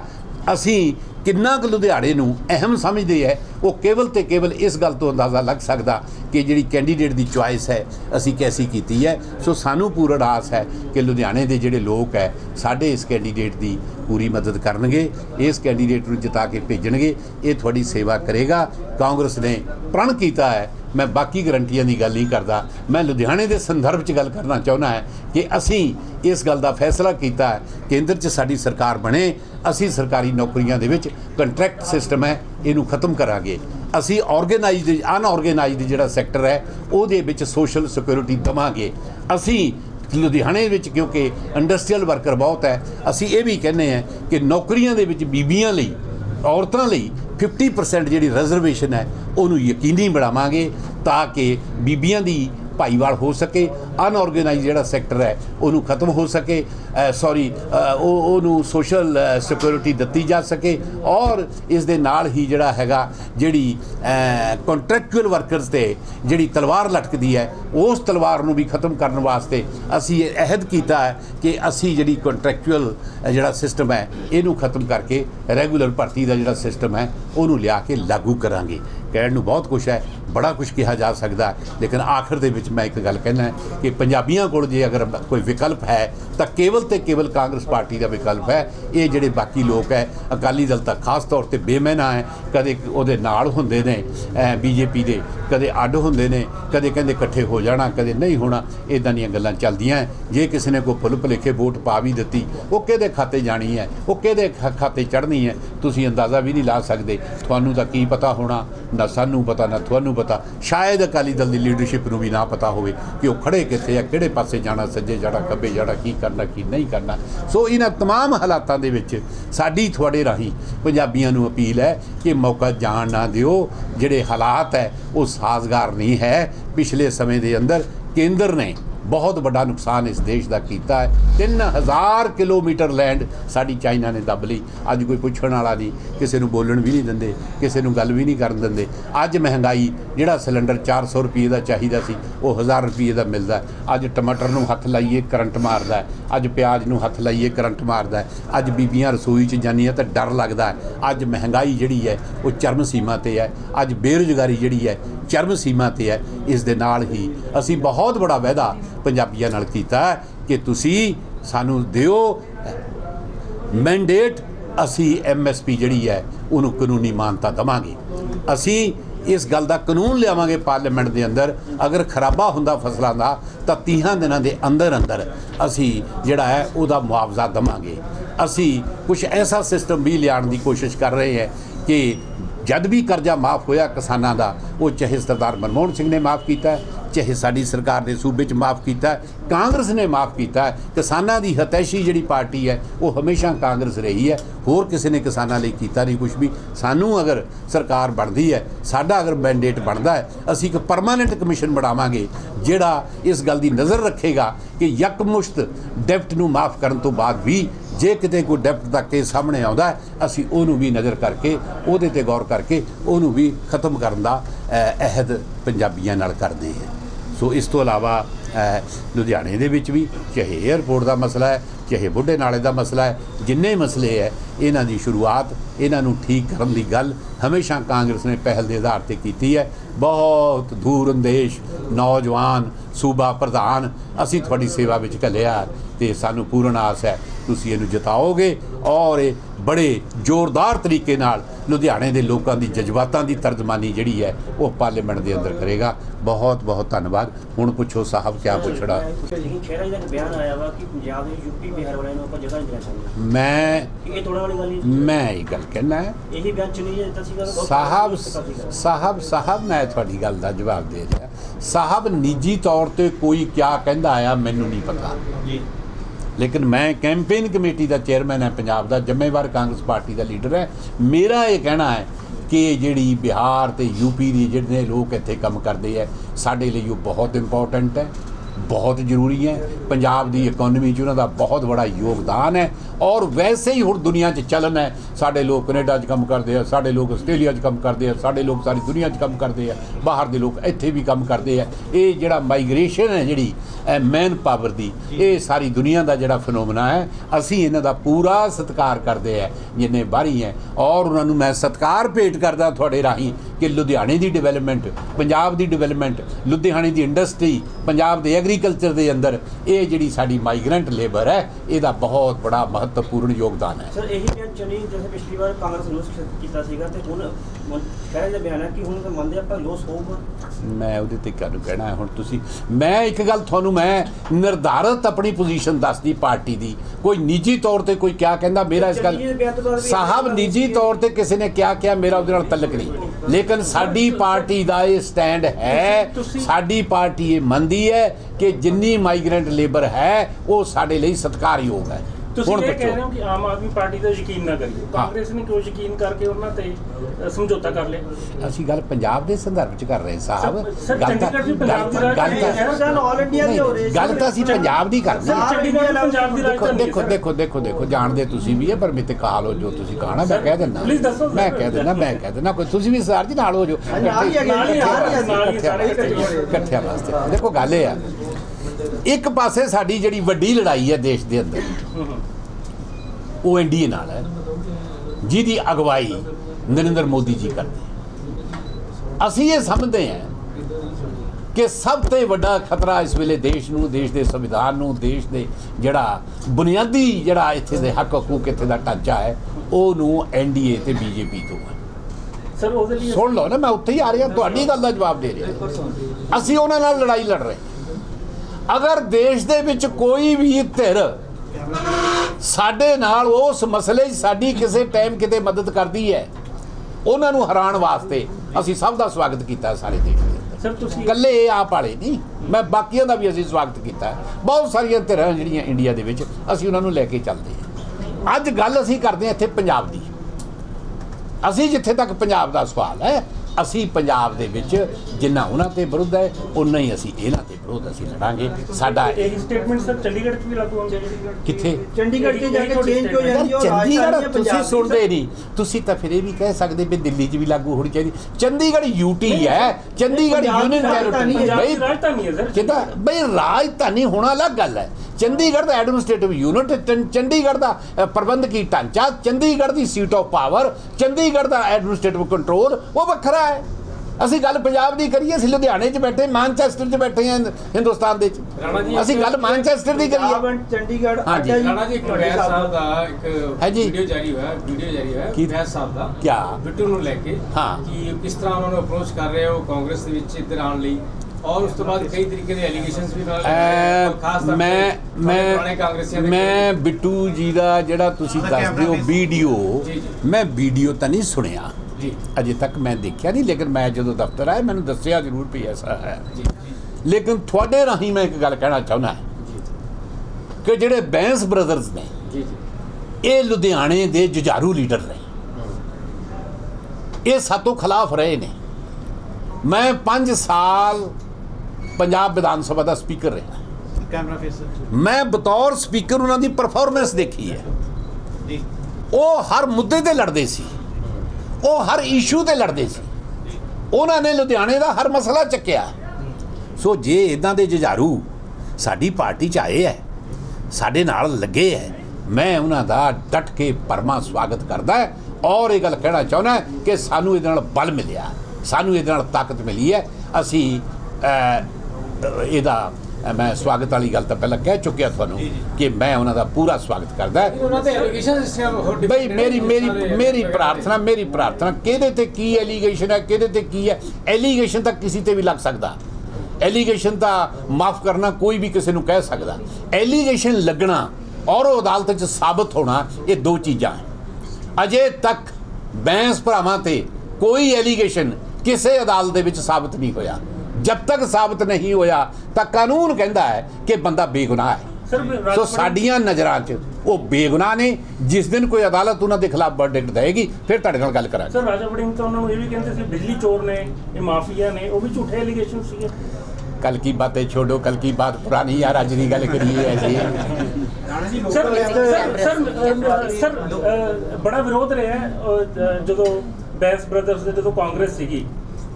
ਅਸੀਂ ਕਿੰਨਾ ਕੁ ਲੁਧਿਆਣੇ ਨੂੰ ਅਹਿਮ ਸਮਝਦੇ ਹੈ ਉਹ ਕੇਵਲ ਤੇ ਕੇਵਲ ਇਸ ਗੱਲ ਤੋਂ ਅੰਦਾਜ਼ਾ ਲੱਗ ਸਕਦਾ ਕਿ ਜਿਹੜੀ ਕੈਂਡੀਡੇਟ ਦੀ ਚੁਆਇਸ ਹੈ ਅਸੀਂ ਕੈਸੀ ਕੀਤੀ ਹੈ ਸੋ ਸਾਨੂੰ ਪੂਰਨ ਆਸ ਹੈ ਕਿ ਲੁਧਿਆਣੇ ਦੇ ਜਿਹੜੇ ਲੋਕ ਹੈ ਸਾਡੇ ਇਸ ਕੈਂਡੀਡੇਟ ਦੀ ਪੂਰੀ ਮਦਦ ਕਰਨਗੇ, ਇਸ ਕੈਂਡੀਡੇਟ ਨੂੰ ਜਿਤਾ ਕੇ ਭੇਜਣਗੇ, ਇਹ ਤੁਹਾਡੀ ਸੇਵਾ ਕਰੇਗਾ। ਕਾਂਗਰਸ ਨੇ ਪ੍ਰਣ ਕੀਤਾ ਹੈ ਮੈਂ ਬਾਕੀ ਗਰੰਟੀਆਂ ਦੀ ਗੱਲ ਨਹੀਂ ਕਰਦਾ। ਮੈਂ ਲੁਧਿਆਣੇ ਦੇ ਸੰਦਰਭ 'ਚ ਗੱਲ ਕਰਨਾ ਚਾਹੁੰਦਾ ਹੈ ਕਿ ਅਸੀਂ ਇਸ ਗੱਲ ਦਾ ਫੈਸਲਾ ਕੀਤਾ ਹੈ, ਕੇਂਦਰ 'ਚ ਸਾਡੀ ਸਰਕਾਰ ਬਣੇ, ਅਸੀਂ ਸਰਕਾਰੀ ਨੌਕਰੀਆਂ ਦੇ ਵਿੱਚ ਕੰਟਰੈਕਟ ਸਿਸਟਮ ਹੈ, ਇਹਨੂੰ ਖਤਮ ਕਰਾਂਗੇ। ਅਸੀਂ ਆਰਗੇਨਾਈਜ਼ਡ ਅਨਆਰਗੇਨਾਈਜ਼ਡ ਜਿਹੜਾ ਸੈਕਟਰ ਹੈ, ਉਹਦੇ ਵਿੱਚ ਸੋਸ਼ਲ ਸਿਕਿਉਰਿਟੀ ਦਵਾਂਗੇ। ਅਸੀਂ ਲੁਧਿਆਣੇ ਵਿੱਚ ਕਿਉਂਕਿ ਇੰਡਸਟਰੀਅਲ ਵਰਕਰ ਬਹੁਤ ਹੈ, ਅਸੀਂ ਇਹ ਵੀ ਕਹਿੰਦੇ ਹਾਂ ਕਿ ਨੌਕਰੀਆਂ ਦੇ ਵਿੱਚ ਬੀਬੀਆਂ ਲਈ, ਔਰਤਾਂ ਲਈ 50% ਜਿਹੜੀ ਰਿਜ਼ਰਵੇਸ਼ਨ ਹੈ ਉਹਨੂੰ ਯਕੀਨੀ ਬਣਾਵਾਂਗੇ ਤਾਂ ਕਿ ਬੀਬੀਆਂ ਦੀ ਭਾਈਵਾਲ ਹੋ ਸਕੇ ਅਨਆਰਗੇਨਾਈਜ਼ ਜਿਹੜਾ ਸੈਕਟਰ ਹੈ, ਉਹਨੂੰ ਖਤਮ ਹੋ ਸਕੇ ਸੌਰੀ ਉਹ, ਉਹਨੂੰ ਸੋਸ਼ਲ ਸਿਕਿਉਰਿਟੀ ਦਿੱਤੀ ਜਾ ਸਕੇ ਔਰ ਇਸ ਦੇ ਨਾਲ ਹੀ ਜਿਹੜਾ ਹੈਗਾ, ਜਿਹੜੀ ਕੰਟਰੈਕਚੁਅਲ ਵਰਕਰਸ ਤੇ ਜਿਹੜੀ ਤਲਵਾਰ ਲਟਕਦੀ ਹੈ, ਉਸ ਤਲਵਾਰ ਨੂੰ ਵੀ ਖਤਮ ਕਰਨ ਵਾਸਤੇ ਅਸੀਂ ਇਹ ਅਹਿਦ ਕੀਤਾ ਹੈ ਕਿ ਅਸੀਂ ਜਿਹੜੀ ਕੰਟਰੈਕਚੁਅਲ ਜਿਹੜਾ ਸਿਸਟਮ ਹੈ, ਇਹਨੂੰ ਖਤਮ ਕਰਕੇ ਰੈਗੂਲਰ ਭਰਤੀ ਦਾ ਜਿਹੜਾ ਸਿਸਟਮ ਹੈ, ਉਹਨੂੰ ਲਿਆ ਕੇ ਲਾਗੂ ਕਰਾਂਗੇ। ਕਹਿਣ ਨੂੰ ਬਹੁਤ ਕੁਝ ਹੈ, ਬੜਾ ਕੁਝ ਕਿਹਾ ਜਾ ਸਕਦਾ ਲੇਕਿਨ ਆਖਰ ਦੇ ਵਿੱਚ ਮੈਂ ਇੱਕ ਗੱਲ ਕਹਿਣਾ ਕਿ ਪੰਜਾਬੀਆਂ ਕੋਲ ਜੇ ਅਗਰ ਕੋਈ ਵਿਕਲਪ ਹੈ, ਤਾਂ ਕੇਵਲ ਤੇ ਕੇਵਲ ਕਾਂਗਰਸ ਪਾਰਟੀ ਦਾ ਵਿਕਲਪ ਹੈ। ਇਹ ਜਿਹੜੇ ਬਾਕੀ ਲੋਕ ਹੈ, ਅਕਾਲੀ ਦਲ ਤਾਂ ਖਾਸ ਤੌਰ ਤੇ ਬੇਮਹਿਨਾ ਹੈ, ਕਦੇ ਉਹਦੇ ਨਾਲ ਹੁੰਦੇ ਨੇ ਬੀਜੇਪੀ ਦੇ ਕਦੇ ਅੱਡ ਹੁੰਦੇ ਨੇ, ਕਦੇ ਕਹਿੰਦੇ ਇਕੱਠੇ ਹੋ ਜਾਣਾ, ਕਦੇ ਨਹੀਂ ਹੋਣਾ ਇਦਾਂ ਦੀਆਂ ਗੱਲਾਂ ਚੱਲਦੀਆਂ ਜੇ ਕਿਸੇ ਨੇ ਕੋਈ ਫੁੱਲ ਭੁਲੇਖੇ ਵੋਟ ਪਾ ਵੀ ਦਿੱਤੀ, ਉਹ ਕਿਹਦੇ ਖਾਤੇ ਜਾਣੀ ਹੈ, ਉਹ ਕਿਹਦੇ ਖਾ- ਖਾਤੇ ਚੜ੍ਹਨੀ ਹੈ? ਤੁਸੀਂ ਅੰਦਾਜ਼ਾ ਵੀ ਨਹੀਂ ਲਾ ਸਕਦੇ ਤੁਹਾਨੂੰ ਤਾਂ ਕੀ ਪਤਾ ਹੋਣਾ ਨਾ ਸਾਨੂੰ ਪਤਾ ਨਾ ਤੁਹਾਨੂੰ ਪਤਾ ਸ਼ਾਇਦ ਅਕਾਲੀ ਦਲ ਦੀ ਲੀਡਰਸ਼ਿਪ ਨੂੰ ਵੀ ਨਾ ਪਤਾ ਹੋਵੇ ਕਿ ਉਹ ਖੜੇ ਕਿੱਥੇ ਆ ਕਿਹੜੇ ਪਾਸੇ ਜਾਣਾ ਸੱਜੇ ਜਾਣਾ ਖੱਬੇ ਜਾਣਾ ਕੀ ਕਰਨਾ ਕੀ ਨਹੀਂ ਕਰਨਾ ਸੋ ਇਹਨਾਂ तमाम ਹਾਲਾਤਾਂ ਦੇ ਵਿੱਚ ਸਾਡੀ ਤੁਹਾਡੇ ਰਾਹੀਂ ਪੰਜਾਬੀਆਂ ਨੂੰ ਅਪੀਲ ਹੈ ਕਿ ਮੌਕਾ ਜਾਣ ਨਾ ਦਿਓ ਜਿਹੜੇ ਹਾਲਾਤ ਹੈ ਉਹ ਸਾਜ਼ਗਾਰ ਨਹੀਂ ਹੈ ਪਿਛਲੇ ਸਮੇਂ ਦੇ ਅੰਦਰ ਕੇਂਦਰ ਨੇ ਬਹੁਤ ਵੱਡਾ ਨੁਕਸਾਨ ਇਸ ਦੇਸ਼ ਦਾ ਕੀਤਾ ਹੈ। 3000 ਕਿਲੋਮੀਟਰ ਲੈਂਡ ਸਾਡੀ ਚਾਈਨਾ ਨੇ ਦੱਬ ਲਈ। ਅੱਜ ਕੋਈ ਪੁੱਛਣ ਵਾਲਾ ਨਹੀਂ, ਕਿਸੇ ਨੂੰ ਬੋਲਣ ਵੀ ਨਹੀਂ ਦਿੰਦੇ, ਕਿਸੇ ਨੂੰ ਗੱਲ ਵੀ ਨਹੀਂ ਕਰਨ ਦਿੰਦੇ। ਅੱਜ ਮਹਿੰਗਾਈ, ਜਿਹੜਾ ਸਿਲੰਡਰ 400 ਰੁਪਏ ਦਾ ਚਾਹੀਦਾ ਸੀ, ਉਹ 1000 ਰੁਪਏ ਦਾ ਮਿਲਦਾ ਅੱਜ ਟਮਾਟਰ ਨੂੰ ਹੱਥ ਲਾਈਏ, ਕਰੰਟ ਮਾਰਦਾ ਅੱਜ ਪਿਆਜ਼ ਨੂੰ ਹੱਥ ਲਾਈਏ, ਕਰੰਟ ਮਾਰਦਾ ਅੱਜ ਬੀਬੀਆਂ ਰਸੋਈ 'ਚ ਜਾਂਦੀਆਂ ਤਾਂ ਡਰ ਲੱਗਦਾ ਅੱਜ ਮਹਿੰਗਾਈ ਜਿਹੜੀ ਹੈ, ਉਹ ਚਰਮ ਸੀਮਾ ਤੇ ਹੈ। ਅੱਜ ਬੇਰੁਜ਼ਗਾਰੀ ਜਿਹੜੀ ਹੈ, ਚਰਮ ਸੀਮਾ ਤੇ ਹੈ। ਇਸ ਦੇ ਨਾਲ ਹੀ ਅਸੀਂ ਬਹੁਤ ਬੜਾ ਵਾਅਦਾ ਪੰਜਾਬੀਆਂ ਨਾਲ ਕੀਤਾ ਕਿ ਤੁਸੀਂ ਸਾਨੂੰ ਦਿਓ। ਮੈਂਡੇਟ ਅਸੀਂ ਐਮਐਸਪੀ ਜਿਹੜੀ ਹੈ, ਉਹਨੂੰ ਕਾਨੂੰਨੀ ਮਾਨਤਾ ਦਵਾਂਗੇ। ਅਸੀਂ ਇਸ ਗੱਲ ਦਾ ਕਾਨੂੰਨ ਲਿਆਵਾਂਗੇ ਪਾਰਲੀਮੈਂਟ ਦੇ ਅੰਦਰ। ਅਗਰ ਖਰਾਬਾ ਹੁੰਦਾ ਫਸਲਾਂ ਦਾ, ਤਾਂ 30 ਦਿਨਾਂ ਦੇ ਅੰਦਰ ਅੰਦਰ ਅਸੀਂ ਜਿਹੜਾ ਹੈ, ਉਹਦਾ ਮੁਆਵਜ਼ਾ ਦਵਾਂਗੇ। ਅਸੀਂ ਕੁਝ ਐਸਾ ਸਿਸਟਮ ਵੀ ਲਿਆਉਣ ਦੀ ਕੋਸ਼ਿਸ਼ ਕਰ ਰਹੇ ਹਾਂ ਕਿ ਜਦ ਵੀ ਕਰਜ਼ਾ ਮਾਫ ਹੋਇਆ ਕਿਸਾਨਾਂ ਦਾ, ਉਹ ਚਾਹੇ ਸਰਦਾਰ ਮਨਮੋਹਨ ਸਿੰਘ ਨੇ ਮਾਫ ਕੀਤਾ ਚਾਹੇ ਸਾਡੀ ਸਰਕਾਰ ਦੇ ਸੂਬੇ 'ਚ ਮਾਫ ਕੀਤਾ ਕਾਂਗਰਸ ਨੇ ਮਾਫ ਕੀਤਾ ਕਿਸਾਨਾਂ ਦੀ ਹਤੈਸ਼ੀ ਜਿਹੜੀ ਪਾਰਟੀ ਹੈ, ਉਹ ਹਮੇਸ਼ਾ ਕਾਂਗਰਸ ਰਹੀ ਹੈ। ਹੋਰ ਕਿਸੇ ਨੇ ਕਿਸਾਨਾਂ ਲਈ ਕੀਤਾ ਨਹੀਂ ਕੁਝ ਵੀ। ਸਾਨੂੰ ਅਗਰ ਸਰਕਾਰ ਬਣਦੀ ਹੈ, ਸਾਡਾ ਅਗਰ ਮੈਂਡੇਟ ਬਣਦਾ ਹੈ, ਅਸੀਂ ਇੱਕ ਪਰਮਾਨੈਂਟ ਕਮਿਸ਼ਨ ਬਣਾਵਾਂਗੇ, ਜਿਹੜਾ ਇਸ ਗੱਲ ਦੀ ਨਜ਼ਰ ਰੱਖੇਗਾ ਕਿ ਯਕਮੁਸ਼ਤ ਡੈਫਟ ਨੂੰ ਮਾਫ ਕਰਨ ਤੋਂ ਬਾਅਦ ਵੀ ਜੇ ਕਿਤੇ ਕੋਈ ਡੈਫਟ ਦਾ ਕੇਸ ਸਾਹਮਣੇ ਆਉਂਦਾ ਅਸੀਂ ਉਹਨੂੰ ਵੀ ਨਜ਼ਰ ਕਰਕੇ, ਉਹਦੇ ਤੇ ਗੌਰ ਕਰਕੇ ਉਹਨੂੰ ਵੀ ਖਤਮ ਕਰਨ ਦਾ ਅਹਿਦ ਪੰਜਾਬੀਆਂ ਨਾਲ ਕਰਦੇ ਹਾਂ। ਸੋ ਇਸ ਤੋਂ ਇਲਾਵਾ ਲੁਧਿਆਣੇ ਦੇ ਵਿੱਚ ਵੀ ਚਾਹੇ 에ਅਰਪੋਰਟ ਦਾ ਮਸਲਾ ਹੈ ਚਾਹੇ ਬੁੱਢੇ ਨਾਲੇ ਦਾ ਮਸਲਾ ਹੈ, ਜਿੰਨੇ ਮਸਲੇ ਹੈ, ਇਹਨਾਂ ਦੀ ਸ਼ੁਰੂਆਤ, ਇਹਨਾਂ ਨੂੰ ਠੀਕ ਕਰਨ ਦੀ ਗੱਲ ਹਮੇਸ਼ਾ ਕਾਂਗਰਸ ਨੇ ਪਹਿਲ ਦੇ ਆਧਾਰ ਤੇ ਕੀਤੀ ਹੈ। ਬਹੁਤ ਦੂਰ ਅੰਦੇਸ਼, ਨੌਜਵਾਨ, ਸੂਬਾ ਪ੍ਰਧਾਨ, ਅਸੀਂ ਤੁਹਾਡੀ ਸੇਵਾ ਵਿੱਚ ਘੱਲਿਆ ਤੇ ਸਾਨੂੰ ਪੂਰਨ ਆਸ ਹੈ ਤੁਸੀਂ ਇਹਨੂੰ ਜਿਤਾਓਗੇ ਔਰ ਇਹ ਬੜੇ ਜ਼ੋਰਦਾਰ ਤਰੀਕੇ ਨਾਲ ਲੁਧਿਆਣੇ ਦੇ ਲੋਕਾਂ ਦੀ ਜਜ਼ਬਾਤਾਂ ਦੀ ਤਰਜਮਾਨੀ ਜਿਹੜੀ ਹੈ ਉਹ ਪਾਰਲੀਮੈਂਟ ਦੇ ਅੰਦਰ ਕਰੇਗਾ। ਬਹੁਤ ਬਹੁਤ ਧੰਨਵਾਦ। ਹੁਣ ਪੁੱਛੋ ਸਾਹਿਬ ਕਿਆ ਪੁੱਛਣਾ। ਆਇਆ ਮੈਂ ਮੈਂ ਇਹ ਗੱਲ ਕਹਿਣਾ ਹੈ। ਇਹੀ ਬਿਆਨ ਚੁਣੀ ਦਿੱਤਾ ਸੀਗਾ ਸਾਹਿਬ ਸਾਹਿਬ ਸਾਹਿਬ ਮੈਂ ਤੁਹਾਡੀ ਗੱਲ ਦਾ ਜਵਾਬ ਦੇ ਰਿਹਾ। ਸਾਹਿਬ ਨਿੱਜੀ ਤੌਰ ਤੇ ਕੋਈ ਕਿਆ ਕਹਿੰਦਾ ਆ ਮੈਨੂੰ ਨਹੀਂ ਪਤਾ। ਜੀ। ਲੇਕਿਨ ਮੈਂ ਕੈਂਪੇਨ ਕਮੇਟੀ ਦਾ ਚੇਅਰਮੈਨ ਹੈ, ਪੰਜਾਬ ਦਾ ਜ਼ਿੰਮੇਵਾਰ ਕਾਂਗਰਸ ਪਾਰਟੀ ਦਾ ਲੀਡਰ ਹੈ। ਮੇਰਾ ਇਹ ਕਹਿਣਾ ਹੈ ਕਿ ਜਿਹੜੀ ਬਿਹਾਰ ਤੇ ਯੂਪੀ ਦੇ ਜਿਹੜੇ ਲੋਕ ਇੱਥੇ ਕੰਮ ਕਰਦੇ ਹੈ ਸਾਡੇ ਲਈ ਉਹ ਬਹੁਤ ਇੰਪੋਰਟੈਂਟ ਹੈ। ਬਹੁਤ ਜ਼ਰੂਰੀ ਹੈ। ਪੰਜਾਬ ਦੀ ਇਕਨੋਮੀ 'ਚ ਉਹਨਾਂ ਦਾ ਬਹੁਤ ਬੜਾ ਯੋਗਦਾਨ ਹੈ। ਔਰ ਵੈਸੇ ਹੀ ਹੁਣ ਦੁਨੀਆ 'ਚ ਚੱਲਣ ਹੈ। ਸਾਡੇ ਲੋਕ ਕੈਨੇਡਾ 'ਚ ਕੰਮ ਕਰਦੇ ਆ, ਸਾਡੇ ਲੋਕ ਆਸਟ੍ਰੇਲੀਆ 'ਚ ਕੰਮ ਕਰਦੇ ਆ, ਸਾਡੇ ਲੋਕ ਸਾਰੀ ਦੁਨੀਆ 'ਚ ਕੰਮ ਕਰਦੇ ਆ, ਬਾਹਰ ਦੇ ਲੋਕ ਇੱਥੇ ਵੀ ਕੰਮ ਕਰਦੇ ਆ। ਇਹ ਜਿਹੜਾ ਮਾਈਗ੍ਰੇਸ਼ਨ ਹੈ ਜਿਹੜੀ ਮੈਨ ਪਾਵਰ ਦੀ, ਇਹ ਸਾਰੀ ਦੁਨੀਆ ਦਾ ਜਿਹੜਾ ਫੈਨੋਮਨਾ ਹੈ, ਅਸੀਂ ਇਹਨਾਂ ਦਾ ਪੂਰਾ ਸਤਿਕਾਰ ਕਰਦੇ ਆ, ਜਿੰਨੇ ਬਾਹਰੀ ਹੈ। ਔਰ ਉਹਨਾਂ ਨੂੰ ਮੈਂ ਸਤਿਕਾਰ ਭੇਟ ਕਰਦਾ ਤੁਹਾਡੇ ਰਾਹੀਂ ਕਿ ਲੁਧਿਆਣੇ ਦੀ ਡਿਵੈਲਪਮੈਂਟ ਪੰਜਾਬ ਦੀ ਡਿਵੈਲਪਮੈਂਟ ਲੁਧਿਆਣੇ ਦੀ ਇੰਡਸਟਰੀ ਪੰਜਾਬ ਦੇ ਐਗਰੀਕਲਚਰ ਦੇ ਅੰਦਰ, ਇਹ ਜਿਹੜੀ ਸਾਡੀ ਮਾਈਗ੍ਰੈਂਟ ਲੇਬਰ ਹੈ, ਇਹਦਾ ਬਹੁਤ ਬੜਾ ਮਹੱਤਵਪੂਰਨ ਯੋਗਦਾਨ ਹੈ। ਸਰ ਇਹੀ ਬਿਆਨ ਚੁਣੀ ਜਿਵੇਂ ਪਿਛਲੀ ਵਾਰ ਕਾਂਗਰਸ ਨੂੰ ਕੀਤਾ ਸੀਗਾ, ਤੇ ਹੁਣ ਹੁਣ ਖਹਿਰਾ ਜੀ ਦਾ ਬਿਆਨ ਹੈ ਕਿ ਹੁਣ ਤਾਂ ਮੰਨਦੇ ਆਪਾਂ ਲੋਸ ਹੋਊਗਾ। ਮੈਂ ਉਹਦੇ ਤੇ ਕਾਹਨੂੰ ਕਹਿਣਾ ਹੁਣ ਤੁਸੀਂ ਮੈਂ ਇੱਕ ਗੱਲ ਤੁਹਾਨੂੰ ਮੈਂ ਨਿਰਧਾਰਤ ਆਪਣੀ ਪੋਜੀਸ਼ਨ ਦੱਸਦੀ ਪਾਰਟੀ ਦੀ ਕੋਈ ਨਿੱਜੀ ਤੌਰ ਤੇ ਕੋਈ ਕਿਆ ਕਹਿੰਦਾ ਮੇਰਾ ਇਸ ਗੱਲ ਸਾਹਿਬ ਨਿੱਜੀ ਤੌਰ ਤੇ ਕਿਸੇ ਨੇ ਕਿਆ ਕਿਹਾ ਮੇਰਾ ਉਹਦੇ ਨਾਲ ਤਲਕ ਨਹੀਂ। ਲੇਕਿਨ ਸਾਡੀ ਪਾਰਟੀ ਦਾ ਇਹ ਸਟੈਂਡ ਹੈ ਸਾਡੀ ਪਾਰਟੀ ਇਹ ਮੰਨਦੀ ਹੈ ਕਿ ਜਿੰਨੀ ਮਾਈਗ੍ਰੈਂਟ ਲੇਬਰ ਹੈ ਉਹ ਸਾਡੇ ਲਈ ਸਤਿਕਾਰਯੋਗ ਹੈ। ਤੁਸੀਂ ਹੁਣ ਇਹ ਕਹਿ ਰਹੇ ਪੁੱਛੋ ਹੋ ਕਿ ਆਮ ਆਦਮੀ ਪਾਰਟੀ ਦਾ ਯਕੀਨ ਨਾ ਕਰੀਏ ਕਾਂਗਰਸ ਨੇ ਕਿਉਂ ਯਕੀਨ ਕਰਕੇ ਉਹਨਾਂ ਤੇ ਅ, ਸਮਝੌਤਾ ਕਰ ਲਿਆ ਅਸੀਂ ਗੱਲ ਪੰਜਾਬ ਦੇ ਸੰਦਰਭ ਚ ਕਰ ਰਹੇ ਸਾਹਿਬ ਸਰ, ਗੱਲ ਤਾਂ- ਚੰਡੀਗੜ੍ਹ ਪੰਜਾਬ ਦੀ ਗੱਲ ਤਾਂ- ਰਾਜਧਾਨੀ ਹੈ। ਗੱਲ ਗੱਲ all India ਦੀ ਹੋ ਰਹੀ ਹੈ। ਗੱਲ ਤਾਂ ਅਸੀਂ ਪੰਜਾਬ ਦੀ ਕਰਦੇ ਹਾਂ ਚੰਡੀਗੜ੍ਹ ਪੰਜਾਬ ਦੀ ਦੇਖੋ ਰਾਜਧਾਨੀ ਦੇਖੋ। ਦੇਖੋ ਦੇਖੋ ਦੇਖੋ ਜਾਣਦੇ ਤੁਸੀਂ ਵੀ ਹੈ ਪਰ ਮੇਰੇ ਤੇ ਕਹਾ ਲੋ ਜੋ ਤੁਸੀਂ ਕਹਾਣਾ ਮੈਂ ਕਹਿ ਦਿੰਦਾ please ਦੱਸੋ ਸਰ। ਮੈਂ ਕਹਿ ਦਿੰਦਾ ਮੈਂ ਕਹਿ ਦਿੰਦਾ ਕੋਈ ਤੁਸੀਂ ਵੀ ਸਰ ਜੀ ਨਾਲ ਹੋ ਜਾਓ ਨਾਲ ਹੀ ਹੈਗੇ, ਨਾਲ ਹੀ ਨਾਲ ਹੀ ਆ, ਨਾਲ ਹੀ ਸਾਰੇ ਇਕੱਠੇ। ਇਕੱਠਿਆਂ ਵਾਸਤੇ ਦੇਖੋ ਗੱਲ ਇਹ ਆ ਇੱਕ ਪਾਸੇ ਸਾਡੀ ਜਿਹੜੀ ਵੱਡੀ ਲੜਾਈ ਹੈ ਦੇਸ਼ ਦੇ ਅੰਦਰ ਉਹ ਐਨਡੀਏ ਨਾਲ ਹੈ। ਜਿਹਦੀ ਅਗਵਾਈ ਨਰਿੰਦਰ ਮੋਦੀ ਜੀ ਕਰਦੇ ਅਸੀਂ ਇਹ ਸਮਝਦੇ ਹਾਂ ਕਿ ਸਭ ਤੋਂ ਵੱਡਾ ਖਤਰਾ ਇਸ ਵੇਲੇ ਦੇਸ਼ ਨੂੰ ਦੇਸ਼ ਦੇ ਸੰਵਿਧਾਨ ਨੂੰ ਦੇਸ਼ ਦੇ ਜਿਹੜਾ ਬੁਨਿਆਦੀ ਜਿਹੜਾ ਇੱਥੇ ਦੇ ਹੱਕ ਹਕੂਕ ਇੱਥੇ ਦਾ ਢਾਂਚਾ ਹੈ ਉਹਨੂੰ ਐਨਡੀਏ ਤੇ ਬੀਜੇਪੀ ਤੋਂ ਹੈ। ਸਰ ਉਹਦੇ ਲਈ ਸੁਣ ਲਓ ਨਾ ਮੈਂ ਉੱਥੇ ਹੀ ਆ ਰਿਹਾ ਤੁਹਾਡੀ ਗੱਲ ਦਾ ਜਵਾਬ ਦੇ ਰਿਹਾ। ਅਸੀਂ ਉਹਨਾਂ ਨਾਲ ਲੜਾਈ ਲੜ ਰਹੇ ਅਗਰ ਦੇਸ਼ ਦੇ ਵਿੱਚ ਕੋਈ ਵੀ ਧਿਰ ਸਾਡੇ ਨਾਲ ਉਸ ਮਸਲੇ 'ਚ ਸਾਡੀ ਕਿਸੇ ਟਾਈਮ ਕਿਤੇ ਮਦਦ ਕਰਦੀ ਹੈ ਉਹਨਾਂ ਨੂੰ ਹਰਾਉਣ ਵਾਸਤੇ ਅਸੀਂ ਸਭ ਦਾ ਸਵਾਗਤ ਕੀਤਾ ਸਾਰੇ ਦੇਸ਼ ਦੇ ਸਰ ਤੁਸੀਂ ਇਕੱਲੇ ਇਹ ਆਪ ਵਾਲੇ ਨਹੀਂ ਮੈਂ ਬਾਕੀਆਂ ਦਾ ਵੀ ਅਸੀਂ ਸਵਾਗਤ ਕੀਤਾ। ਬਹੁਤ ਸਾਰੀਆਂ ਧਿਰਾਂ ਜਿਹੜੀਆਂ ਇੰਡੀਆ ਦੇ ਵਿੱਚ ਅਸੀਂ ਉਹਨਾਂ ਨੂੰ ਲੈ ਕੇ ਚੱਲਦੇ ਹਾਂ। ਅੱਜ ਗੱਲ ਅਸੀਂ ਕਰਦੇ ਹਾਂ ਇੱਥੇ ਪੰਜਾਬ ਦੀ। ਅਸੀਂ ਜਿੱਥੇ ਤੱਕ ਪੰਜਾਬ ਦਾ ਸਵਾਲ ਹੈ ਅਸੀਂ ਪੰਜਾਬ ਦੇ ਵਿੱਚ ਜਿੰਨਾ ਉਹਨਾਂ ਤੇ ਵਿਰੁੱਧ ਹੈ ਉਨਾ ਹੀ ਅਸੀਂ ਇਹਨਾਂ ਤੇ ਵਿਰੋਧ ਅਸੀਂ ਲੜਾਂਗੇ। ਸਾਡਾ ਇਹ ਸਟੇਟਮੈਂਟ ਸਰ ਚੰਡੀਗੜ੍ਹ 'ਚ ਵੀ ਲਾਗੂ ਹੋਣਗੇ ਕਿੱਥੇ? ਚੰਡੀਗੜ੍ਹ 'ਚ ਜਾ ਕੇ ਚੇਂਜ ਯਾਰ ਜਾਂਦੀ ਉਹ ਚੰਡੀਗੜ੍ਹ ਹੈ ਤੁਸੀਂ। ਸੁਣਦੇ ਨਹੀਂ। ਤੁਸੀਂ ਤਾਂ ਫਿਰ ਇਹ ਵੀ ਕਹਿ ਸਕਦੇ ਵੀ ਦਿੱਲੀ 'ਚ ਵੀ ਲਾਗੂ ਹੋਣੀ ਚਾਹੀਦੀ। ਚੰਡੀਗੜ੍ਹ ਯੂਟੀ ਹੈ। ਚੰਡੀਗੜ੍ਹ ਯੂਨੀਅਨ ਹੈ। ਟੈਰੀਟਰੀ ਦੀ ਰਾਜਧਾਨੀ ਹੈ। ਸਰ। ਕਿਦਾ? ਬਈ ਰਾਜਧਾਨੀ ਹੋਣਾ ਅਲੱਗ ਗੱਲ ਹੈ। ਚੰਡੀਗੜ੍ਹ ਦਾ ਐਡਮਿਨਿਸਟ੍ਰੇਟਿਵ ਯੂਨਿਟ ਚੰ- ਚੰਡੀਗੜ੍ਹ ਦਾ ਪ੍ਰਬੰਧਕੀ ਢਾਂਚਾ ਚੰਡੀਗੜ੍ਹ ਦੀ ਸੀਟ ਆਫ ਪਾਵਰ ਚੰਡੀਗੜ੍ਹ ਦਾ ਐਡਮਿਨਿਸਟ੍ਰੇਟਿਵ ਕੰਟਰੋਲ ਉਹ ਵੱਖਰਾ ਹੈ ਅਸੀਂ ਗੱਲ ਪੰਜਾਬ ਦੀ ਕਰੀਏ ਅਸੀਂ ਲੁਧਿਆਣੇ 'ਚ ਬੈਠੇ ਮਾਨਚੈਸਟਰ 'ਚ ਬੈਠੇ ਹਾਂ ਹਿੰਦੁਸਤਾਨ ਦੇ 'ਚ ਅਸੀਂ ਗੱਲ ਮਾਨਚੈਸਟਰ ਦੀ ਕਰੀਏ ਚੰਡੀਗੜ੍ਹ ਹਾਂਜੀ। ਰਾਣਾ ਜੀ ਵੈਦ ਸਾਹਿਬ ਦਾ ਇੱਕ। ਵੀਡੀਓ ਜਾਰੀ ਹੋਇਆ ਵੀਡੀਓ ਜਾਰੀ ਹੋਇਆ ਕੀ? ਵੈਦ ਸਾਹਿਬ ਦਾ ਕਿਆ? ਬਿੱਟੂ ਨੂੰ ਲੈ ਕੇ ਹਾਂ। ਕਿ ਕਿਸ ਤਰ੍ਹਾਂ ਉਹਨਾਂ ਨੂੰ ਅਪਰੋਚ ਕਰ ਰਹੇ ਹੋ ਕਾਂਗਰਸ ਦੇ ਵਿੱਚ ਇੱਧਰ ਆਉਣ ਲਈ ਔਰ ਉਸ ਤੋਂ ਬਾਅਦ ਕਈ ਤਰੀਕੇ ਦੇ ਐਲੀਗੇਸ਼ਨਸ ਵੀ ਨਾਲ ਖਾਸ ਤੌਰ ਮੈਂ ਮੈਂ ਕਾਂਗਰਸੀਆਂ ਦੇ ਮੈਂ ਬਿੱਟੂ ਜੀ ਦਾ ਜਿਹੜਾ ਤੁਸੀਂ ਦੱਸਦੇ ਹੋ ਵੀਡੀਓ। ਮੈਂ ਵੀਡੀਓ ਤਾਂ ਨਹੀਂ ਸੁਣਿਆ ਜੀ। ਅਜੇ ਤੱਕ ਮੈਂ ਦੇਖਿਆ ਨਹੀਂ ਲੇਕਿਨ ਮੈਂ ਜਦੋਂ ਦਫ਼ਤਰ ਆਇਆ ਮੈਨੂੰ ਦੱਸਿਆ ਜ਼ਰੂਰ ਵੀ ਐਸਾ ਹੈ। ਜੀ ਲੇਕਿਨ ਤੁਹਾਡੇ ਰਾਹੀਂ ਮੈਂ ਇੱਕ ਗੱਲ ਕਹਿਣਾ ਚਾਹੁੰਦਾ ਕਿ ਜਿਹੜੇ ਬੈਂਸ ਬ੍ਰਦਰਜ਼ ਨੇ ਜੀ ਜੀ। ਇਹ ਲੁਧਿਆਣੇ ਦੇ ਜੁਝਾਰੂ ਲੀਡਰ ਨੇ। ਇਹ ਸਾਤੋਂ ਖਿਲਾਫ ਰਹੇ ਨੇ। ਮੈਂ 5 ਸਾਲ ਪੰਜਾਬ ਵਿਧਾਨ ਸਭਾ ਦਾ ਸਪੀਕਰ ਰਿਹਾ। ਕੈਮਰਾ ਫੇਸ ਮੈਂ ਬਤੌਰ ਸਪੀਕਰ ਉਹਨਾਂ ਦੀ ਪਰਫਾਰਮੈਂਸ ਦੇਖੀ ਹੈ। ਜੀ। ਉਹ ਹਰ ਮੁੱਦੇ ਤੇ ਲੜਦੇ ਸੀ। ਉਹ ਹਰ ਇਸ਼ੂ ਤੇ ਲੜਦੇ ਸੀ। ਉਹਨਾਂ ਨੇ ਲੁਧਿਆਣੇ ਦਾ ਹਰ ਮਸਲਾ ਚੱਕਿਆ। ਸੋ ਜੇ ਇਦਾਂ ਦੇ ਜੁਝਾਰੂ ਸਾਡੀ ਪਾਰਟੀ ਚ ਆਏ ਹੈ ਸਾਡੇ ਨਾਲ ਲੱਗੇ ਹੈ ਮੈਂ ਉਹਨਾਂ ਦਾ ਡਟ ਕੇ ਪਰਮਾ ਸਵਾਗਤ ਕਰਦਾ ਔਰ ਇਹ ਗੱਲ ਕਹਿਣਾ ਚਾਹੁੰਦਾ ਕਿ ਸਾਨੂੰ ਇਹਦੇ ਨਾਲ ਬਲ ਮਿਲਿਆ। ਸਾਨੂੰ ਇਹਦੇ ਨਾਲ ਤਾਕਤ ਮਿਲੀ ਹੈ ਅਸੀਂ ਇਹਦਾ ਮੈਂ ਸਵਾਗਤ ਵਾਲੀ ਗੱਲ ਤਾਂ ਪਹਿਲਾਂ ਕਹਿ ਚੁੱਕਿਆ ਤੁਹਾਨੂੰ ਕਿ ਮੈਂ ਉਹਨਾਂ ਦਾ ਪੂਰਾ ਸਵਾਗਤ ਕਰਦਾ। ਉਹਨਾਂ ਐਲੀਗੇਸ਼ਨ ਬਈ ਮੇਰੀ। ਮੇਰੀ ਮੇਰੀ ਪ੍ਰਾਰਥਨਾ ਮੇਰੀ ਪ੍ਰਾਰਥਨਾ ਕਿਹਦੇ ਤੇ ਕੀ ਐਲੀਗੇਸ਼ਨ ਹੈ ਕਿਹਦੇ ਤੇ ਕੀ ਹੈ? ਐਲੀਗੇਸ਼ਨ ਤਾਂ ਕਿਸੇ ਤੇ ਵੀ ਲੱਗ ਸਕਦਾ। ਐਲੀਗੇਸ਼ਨ ਤਾਂ ਮਾਫ ਕਰਨਾ ਕੋਈ ਵੀ ਕਿਸੇ ਨੂੰ ਕਹਿ ਸਕਦਾ। ਐਲੀਗੇਸ਼ਨ ਲੱਗਣਾ ਔਰ ਉਹ ਅਦਾਲਤ 'ਚ ਸਾਬਤ ਹੋਣਾ ਇਹ ਦੋ ਚੀਜ਼ਾਂ ਹੈ। ਅਜੇ ਤੱਕ ਬੈਂਸ ਭਰਾਵਾਂ ਤੇ ਕੋਈ ਐਲੀਗੇਸ਼ਨ ਕਿਸੇ ਅਦਾਲਤ ਦੇ ਵਿੱਚ ਸਾਬਤ ਨਹੀਂ ਹੋਇਆ। ਜਦ ਤੱਕ ਸਾਬਤ ਨਹੀਂ ਹੋਇਆ ਤਾਂ ਕਾਨੂੰਨ ਕਹਿੰਦਾ ਹੈ ਕਿ ਬੰਦਾ ਬੇਗੁਨਾਹ ਹੈ। ਸੋ ਸਾਡੀਆਂ ਨਜ਼ਰਾਂ 'ਚ ਉਹ ਬੇਗੁਨਾਹ ਨੇ ਜਿਸ ਦਿਨ ਕੋਈ ਅਦਾਲਤ ਉਹਨਾਂ ਦੇ ਖਿਲਾਫ ਵਰਡਿਕਟ ਦੇਗੀ ਫਿਰ ਤੁਹਾਡੇ ਨਾਲ ਗੱਲ ਕਰਾਂਗੇ। ਸਰ ਰਾਜਾ ਵੜਿੰਗ ਤਾਂ ਉਹਨਾਂ ਨੂੰ ਇਹ ਵੀ ਕਹਿੰਦੇ ਸੀ ਬਿਜਲੀ ਚੋਰ ਨੇ ਇਹ ਮਾਫੀਆ ਨੇ ਉਹ ਵੀ ਝੂਠੇ ਐਲੀਗੇਸ਼ਨ ਸੀਗੇ। ਕੱਲ ਕੀ ਬਾਤ ਪੁਰਾਣੀ ਯਾਰ ਅੱਜ ਦੀ ਗੱਲ ਕਰੀਏ ਐਸੀ ਸਰ ਸਰ ਸਰ ਅ, ਸਰ ਅ, ਬੜਾ ਵਿਰੋਧ ਰਿਹਾ ਹੈ, ਅ, ਜਦੋਂ ਬੈਂਸ ਬ੍ਰਦਰਸ ਦੇ ਜਦੋਂ ਕਾਂਗਰਸ ਸੀਗੀ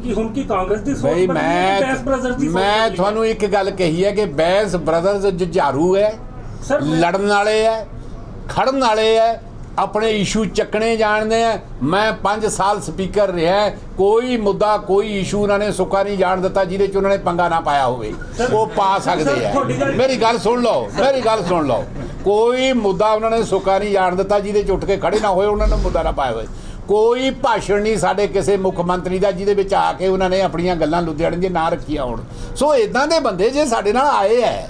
ਕਿ ਹੁਣ ਕੀ ਕਾਂਗਰਸ ਦੀ ਸੋਚ ਬਈ ਬਦਲੀ ਹੈ ਕਿ ਬੈਂਸ ਬ੍ਰਦਰਸ ਦੀ ਮੈਂ ਸੋਚ ਮੈਂ ਬਦਲੀ ਹੈ? ਤੁਹਾਨੂੰ ਇੱਕ ਗੱਲ ਕਹੀ ਹੈ ਕਿ ਬੈਂਸ ਬ੍ਰਦਰਜ਼ ਜੁਝਾਰੂ ਹੈ ਮੈਂ- ਲੜਨ ਵਾਲੇ ਹੈ ਖੜਨ ਵਾਲੇ ਹੈ ਆਪਣੇ ਇਸ਼ੂ ਚੱਕਣੇ ਜਾਣਦੇ ਆ ਮੈਂ 5 ਸਾਲ ਸਪੀਕਰ ਰਿਹਾ ਕੋਈ ਮੁੱਦਾ ਕੋਈ ਇਸ਼ੂ ਉਹਨਾਂ ਨੇ ਸੁੱਕਾ ਨਹੀਂ ਜਾਣ ਦਿੱਤਾ ਜਿਹਦੇ ਚ ਉਹਨਾਂ ਨੇ ਪੰਗਾ ਨਾ ਪਾਇਆ ਹੋਵੇ। ਉਹ ਪਾ ਸਕਦੇ ਤੁਹਾਡੀ ਆ ਗੱਲ- ਮੇਰੀ ਗੱਲ ਸੁਣ ਲਓ ਮੇਰੀ ਗੱਲ ਸੁਣ ਲਓ। ਕੋਈ ਮੁੱਦਾ ਉਹਨਾਂ ਨੇ ਸੁੱਕਾ ਨਹੀਂ ਜਾਣ ਦਿੱਤਾ ਜਿਹਦੇ ਚ ਉੱਠ ਕੇ ਖੜੇ ਨਾ ਹੋਏ ਉਹਨਾਂ ਨੇ ਮੁੱਦਾ ਨਾ ਪਾਇਆ ਹੋਵੇ। ਕੋਈ ਭਾਸ਼ਣ ਨਹੀਂ ਸਾਡੇ ਕਿਸੇ ਮੁੱਖ ਮੰਤਰੀ ਦਾ ਜਿਹਦੇ ਵਿੱਚ ਆ ਕੇ ਉਹਨਾਂ ਨੇ ਆਪਣੀਆਂ ਗੱਲਾਂ ਲੁਧਿਆਣੇ ਦੇ ਨਾਂ ਰੱਖੀਆਂ ਹੋਣ। ਸੋ ਇਦਾਂ ਦੇ ਬੰਦੇ ਜੇ ਸਾਡੇ ਨਾਲ ਆਏ ਐ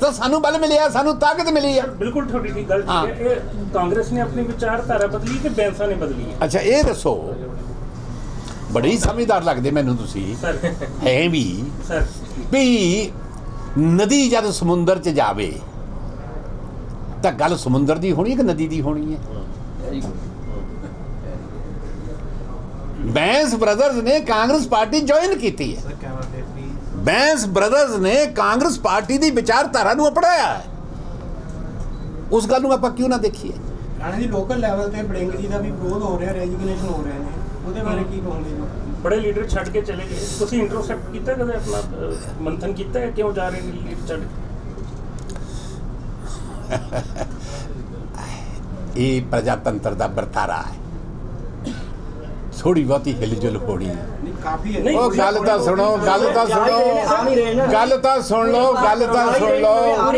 ਤਾਂ ਸਾਨੂੰ ਬਲ ਮਿਲਿਆ ਸਾਨੂੰ ਤਾਕਤ ਮਿਲੀ ਆ ਬਿਲਕੁਲ ਤੁਹਾਡੀ ਠੀਕ ਗੱਲ ਹਾਂ। ਠੀਕ ਹੈ। ਇਹ ਕਾਂਗਰਸ ਨੇ ਆਪਣੀ ਵਿਚਾਰਧਾਰਾ ਬਦਲੀ ਕਿ ਬੈਂਸਾ ਨੇ ਬਦਲੀ ਹੈ ਅੱਛਾ ਇਹ ਦੱਸੋ। ਬੜੇ ਹੀ ਸਮਝਦਾਰ ਲੱਗਦੇ ਮੈਨੂੰ ਤੁਸੀਂ। ਸਰ। ਹੈ ਵੀ। ਸਰ। ਵੀ ਨਦੀ ਜਦ ਸਮੁੰਦਰ 'ਚ ਜਾਵੇ ਤਾਂ ਗੱਲ ਸਮੁੰਦਰ ਦੀ ਹੋਣੀ ਹੈ ਕਿ ਨਦੀ ਦੀ ਹੋਣੀ ਹੈ। ਬੈਂਸ ਬ੍ਰਦਰਜ਼ ਨੇ ਕਾਂਗਰਸ ਪਾਰਟੀ ਜੁਆਇਨ ਕੀਤੀ ਹੈ। ਬੈਂਸ ਬ੍ਰਦਰਜ਼ ਨੇ ਕਾਂਗਰਸ ਪਾਰਟੀ ਦੀ ਵਿਚਾਰਧਾਰਾ ਨੂੰ ਅਪਣਾਇਆ ਹੈ। ਉਸ ਗੱਲ ਨੂੰ ਆਪਾਂ ਕਿਉਂ ਨਾ ਦੇਖੀਏ? ਰਾਣਾ ਜੀ ਲੋਕਲ ਲੈਵਲ ਤੇ ਬੜਿੰਗ ਜੀ ਦਾ ਵੀ ਵਿਰੋਧ ਹੋ ਰਿਹਾ ਰੈਜ਼ਿਗਨੇਸ਼ਨ ਹੋ ਰਹੇ ਨੇ ਉਹਦੇ ਬਾਰੇ ਕੀ ਕਹੋਗੇ ਜੀ? ਬੜੇ ਲੀਡਰ ਛੱਡ ਕੇ ਚਲੇ ਗਏ। ਤੁਸੀਂ ਇੰਟਰੋਸੈਪਟ ਕੀਤਾ ਕਦੇ ਆਪਣਾ ਮੰਥਨ ਕੀਤਾ ਹੈ? ਕਿਉਂ ਜਾ ਰਹੇ ਨੇ ਲੀਡਰ ਛੱਡ? ਇਹ ਪ੍ਰਜਾਤੰਤਰ ਦਾ ਵਰਤਾਰਾ ਹੈ। ਥੋੜੀ ਬਹੁਤੀ ਹਿਲਜੁਲ ਹੋਣੀ। ਹੈ ਨਹੀਂ ਕਾਫੀ ਹੈ। ਨਹੀਂ, ਉਹ ਗੱਲ ਤਾਂ ਸੁਣੋ ਗੱਲ ਤਾਂ। ਸੁਣੋ। ਗੱਲ ਤਾਂ ਸੁਣ ਲਓ ਗੱਲ ਤਾਂ ਸੁਣ ਲਓ।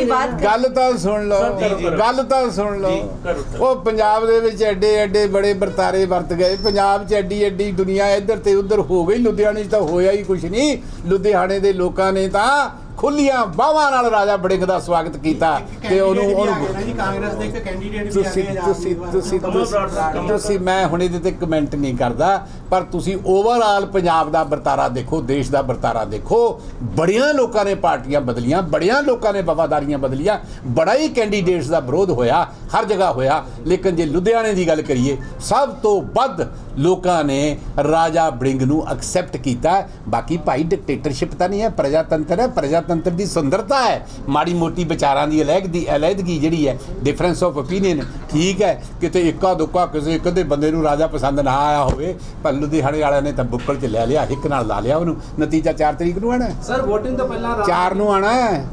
ਗੱਲ ਤਾਂ ਸੁਣ ਲਓ। ਗੱਲ ਤਾਂ ਸੁਣ ਲਓ। ਉਹ ਪੰਜਾਬ ਦੇ ਵਿੱਚ ਐਡੇ ਐਡੇ ਬੜੇ ਵਰਤਾਰੇ ਵਰਤ ਗਏ। ਪੰਜਾਬ 'ਚ ਐਡੀ ਐਡੀ ਦੁਨੀਆ ਇੱਧਰ ਤੇ ਉੱਧਰ ਹੋ ਗਈ। ਲੁਧਿਆਣੇ 'ਚ ਤਾਂ ਹੋਇਆ ਹੀ ਕੁਝ ਨਹੀਂ। ਲੁਧਿਆਣੇ ਦੇ ਲੋਕਾਂ ਨੇ ਤਾਂ ਖੁੱਲੀਆਂ ਬਾਹਾਂ ਨਾਲ ਰਾਜਾ ਬੜਿੰਗ ਦਾ ਸਵਾਗਤ ਕੀਤਾ ਤੇ ਉਹਨੂੰ ਉਹਨੂੰ ਕਾਂਗਰਸ ਦੇ ਇੱਕ ਕੈਂਡੀਡੇਟ ਵੀ ਤੁਸੀਂ ਆ ਗਏ ਤੁਸੀਂ ਤੁਸੀਂ ਤੁਸੀਂ ਤੁਸੀਂ ਮੈਂ ਹੁਣ ਇਹਦੇ ਤੇ ਕਮੈਂਟ ਨਹੀਂ ਕਰਦਾ ਪਰ ਤੁਸੀਂ ਓਵਰਆਲ ਪੰਜਾਬ ਦਾ ਵਰਤਾਰਾ ਦੇਖੋ ਦੇਸ਼ ਦਾ ਵਰਤਾਰਾ ਦੇਖੋ ਬੜੀਆਂ ਲੋਕਾਂ ਨੇ ਪਾਰਟੀਆਂ ਬਦਲੀਆਂ ਬੜੀਆਂ ਲੋਕਾਂ ਨੇ ਵਫਾਦਾਰੀਆਂ ਬਦਲੀਆਂ ਬੜਾ ਹੀ ਕੈਂਡੀਡੇਟਸ ਦਾ ਵਿਰੋਧ ਹੋਇਆ ਹਰ ਜਗ੍ਹਾ ਹੋਇਆ ਲੇਕਿਨ ਜੇ ਲੁਧਿਆਣੇ ਦੀ ਗੱਲ ਕਰੀਏ ਸਭ ਤੋਂ ਵੱਧ ਲੋਕਾਂ ਨੇ ਰਾਜਾ ਬ੍ਰਿੰਗ ਨੂੰ ਐਕਸੈਪਟ ਕੀਤਾ। ਬਾਕੀ ਭਾਈ ਡਿਕਟੇਟਰਸ਼ਿਪ ਤਾਂ ਨਹੀਂ ਹੈ ਪ੍ਰਜਾਤੰਤਰ ਹੈ। ਪ੍ਰਜਾਤੰਤਰ ਦੀ ਸੁੰਦਰਤਾ ਹੈ। ਮਾੜੀ ਮੋਟੀ ਵਿਚਾਰਾਂ ਦੀ ਅਲੱਗ ਦੀ ਅਲੱਗਗੀ ਜਿਹੜੀ ਹੈ ਡਿਫਰੈਂਸ ਆਫ ਓਪੀਨੀਅਨ ਠੀਕ ਹੈ ਕਿਤੇ ਇੱਕਾ ਦੁੱਕਾ ਕਿਸੇ ਇੱਕ ਦੇ ਬੰਦੇ ਨੂੰ ਰਾਜਾ ਪਸੰਦ ਨਾ ਆਇਆ ਹੋਵੇ ਪਰ ਲੁਧਿਆਣੇ ਵਾਲਿਆਂ ਨੇ ਤਾਂ ਬੁੱਕਲ 'ਚ ਲੈ ਲਿਆ ਹਿੱਕ ਨਾਲ ਲਾ ਲਿਆ ਉਹਨੂੰ। ਨਤੀਜਾ 4 ਤਰੀਕ ਨੂੰ ਆਣਾ ਸਰ VOTING ਤੋਂ ਪਹਿਲਾਂ ਚਾਰ ਨੂੰ ਆਣਾ ਹੈ।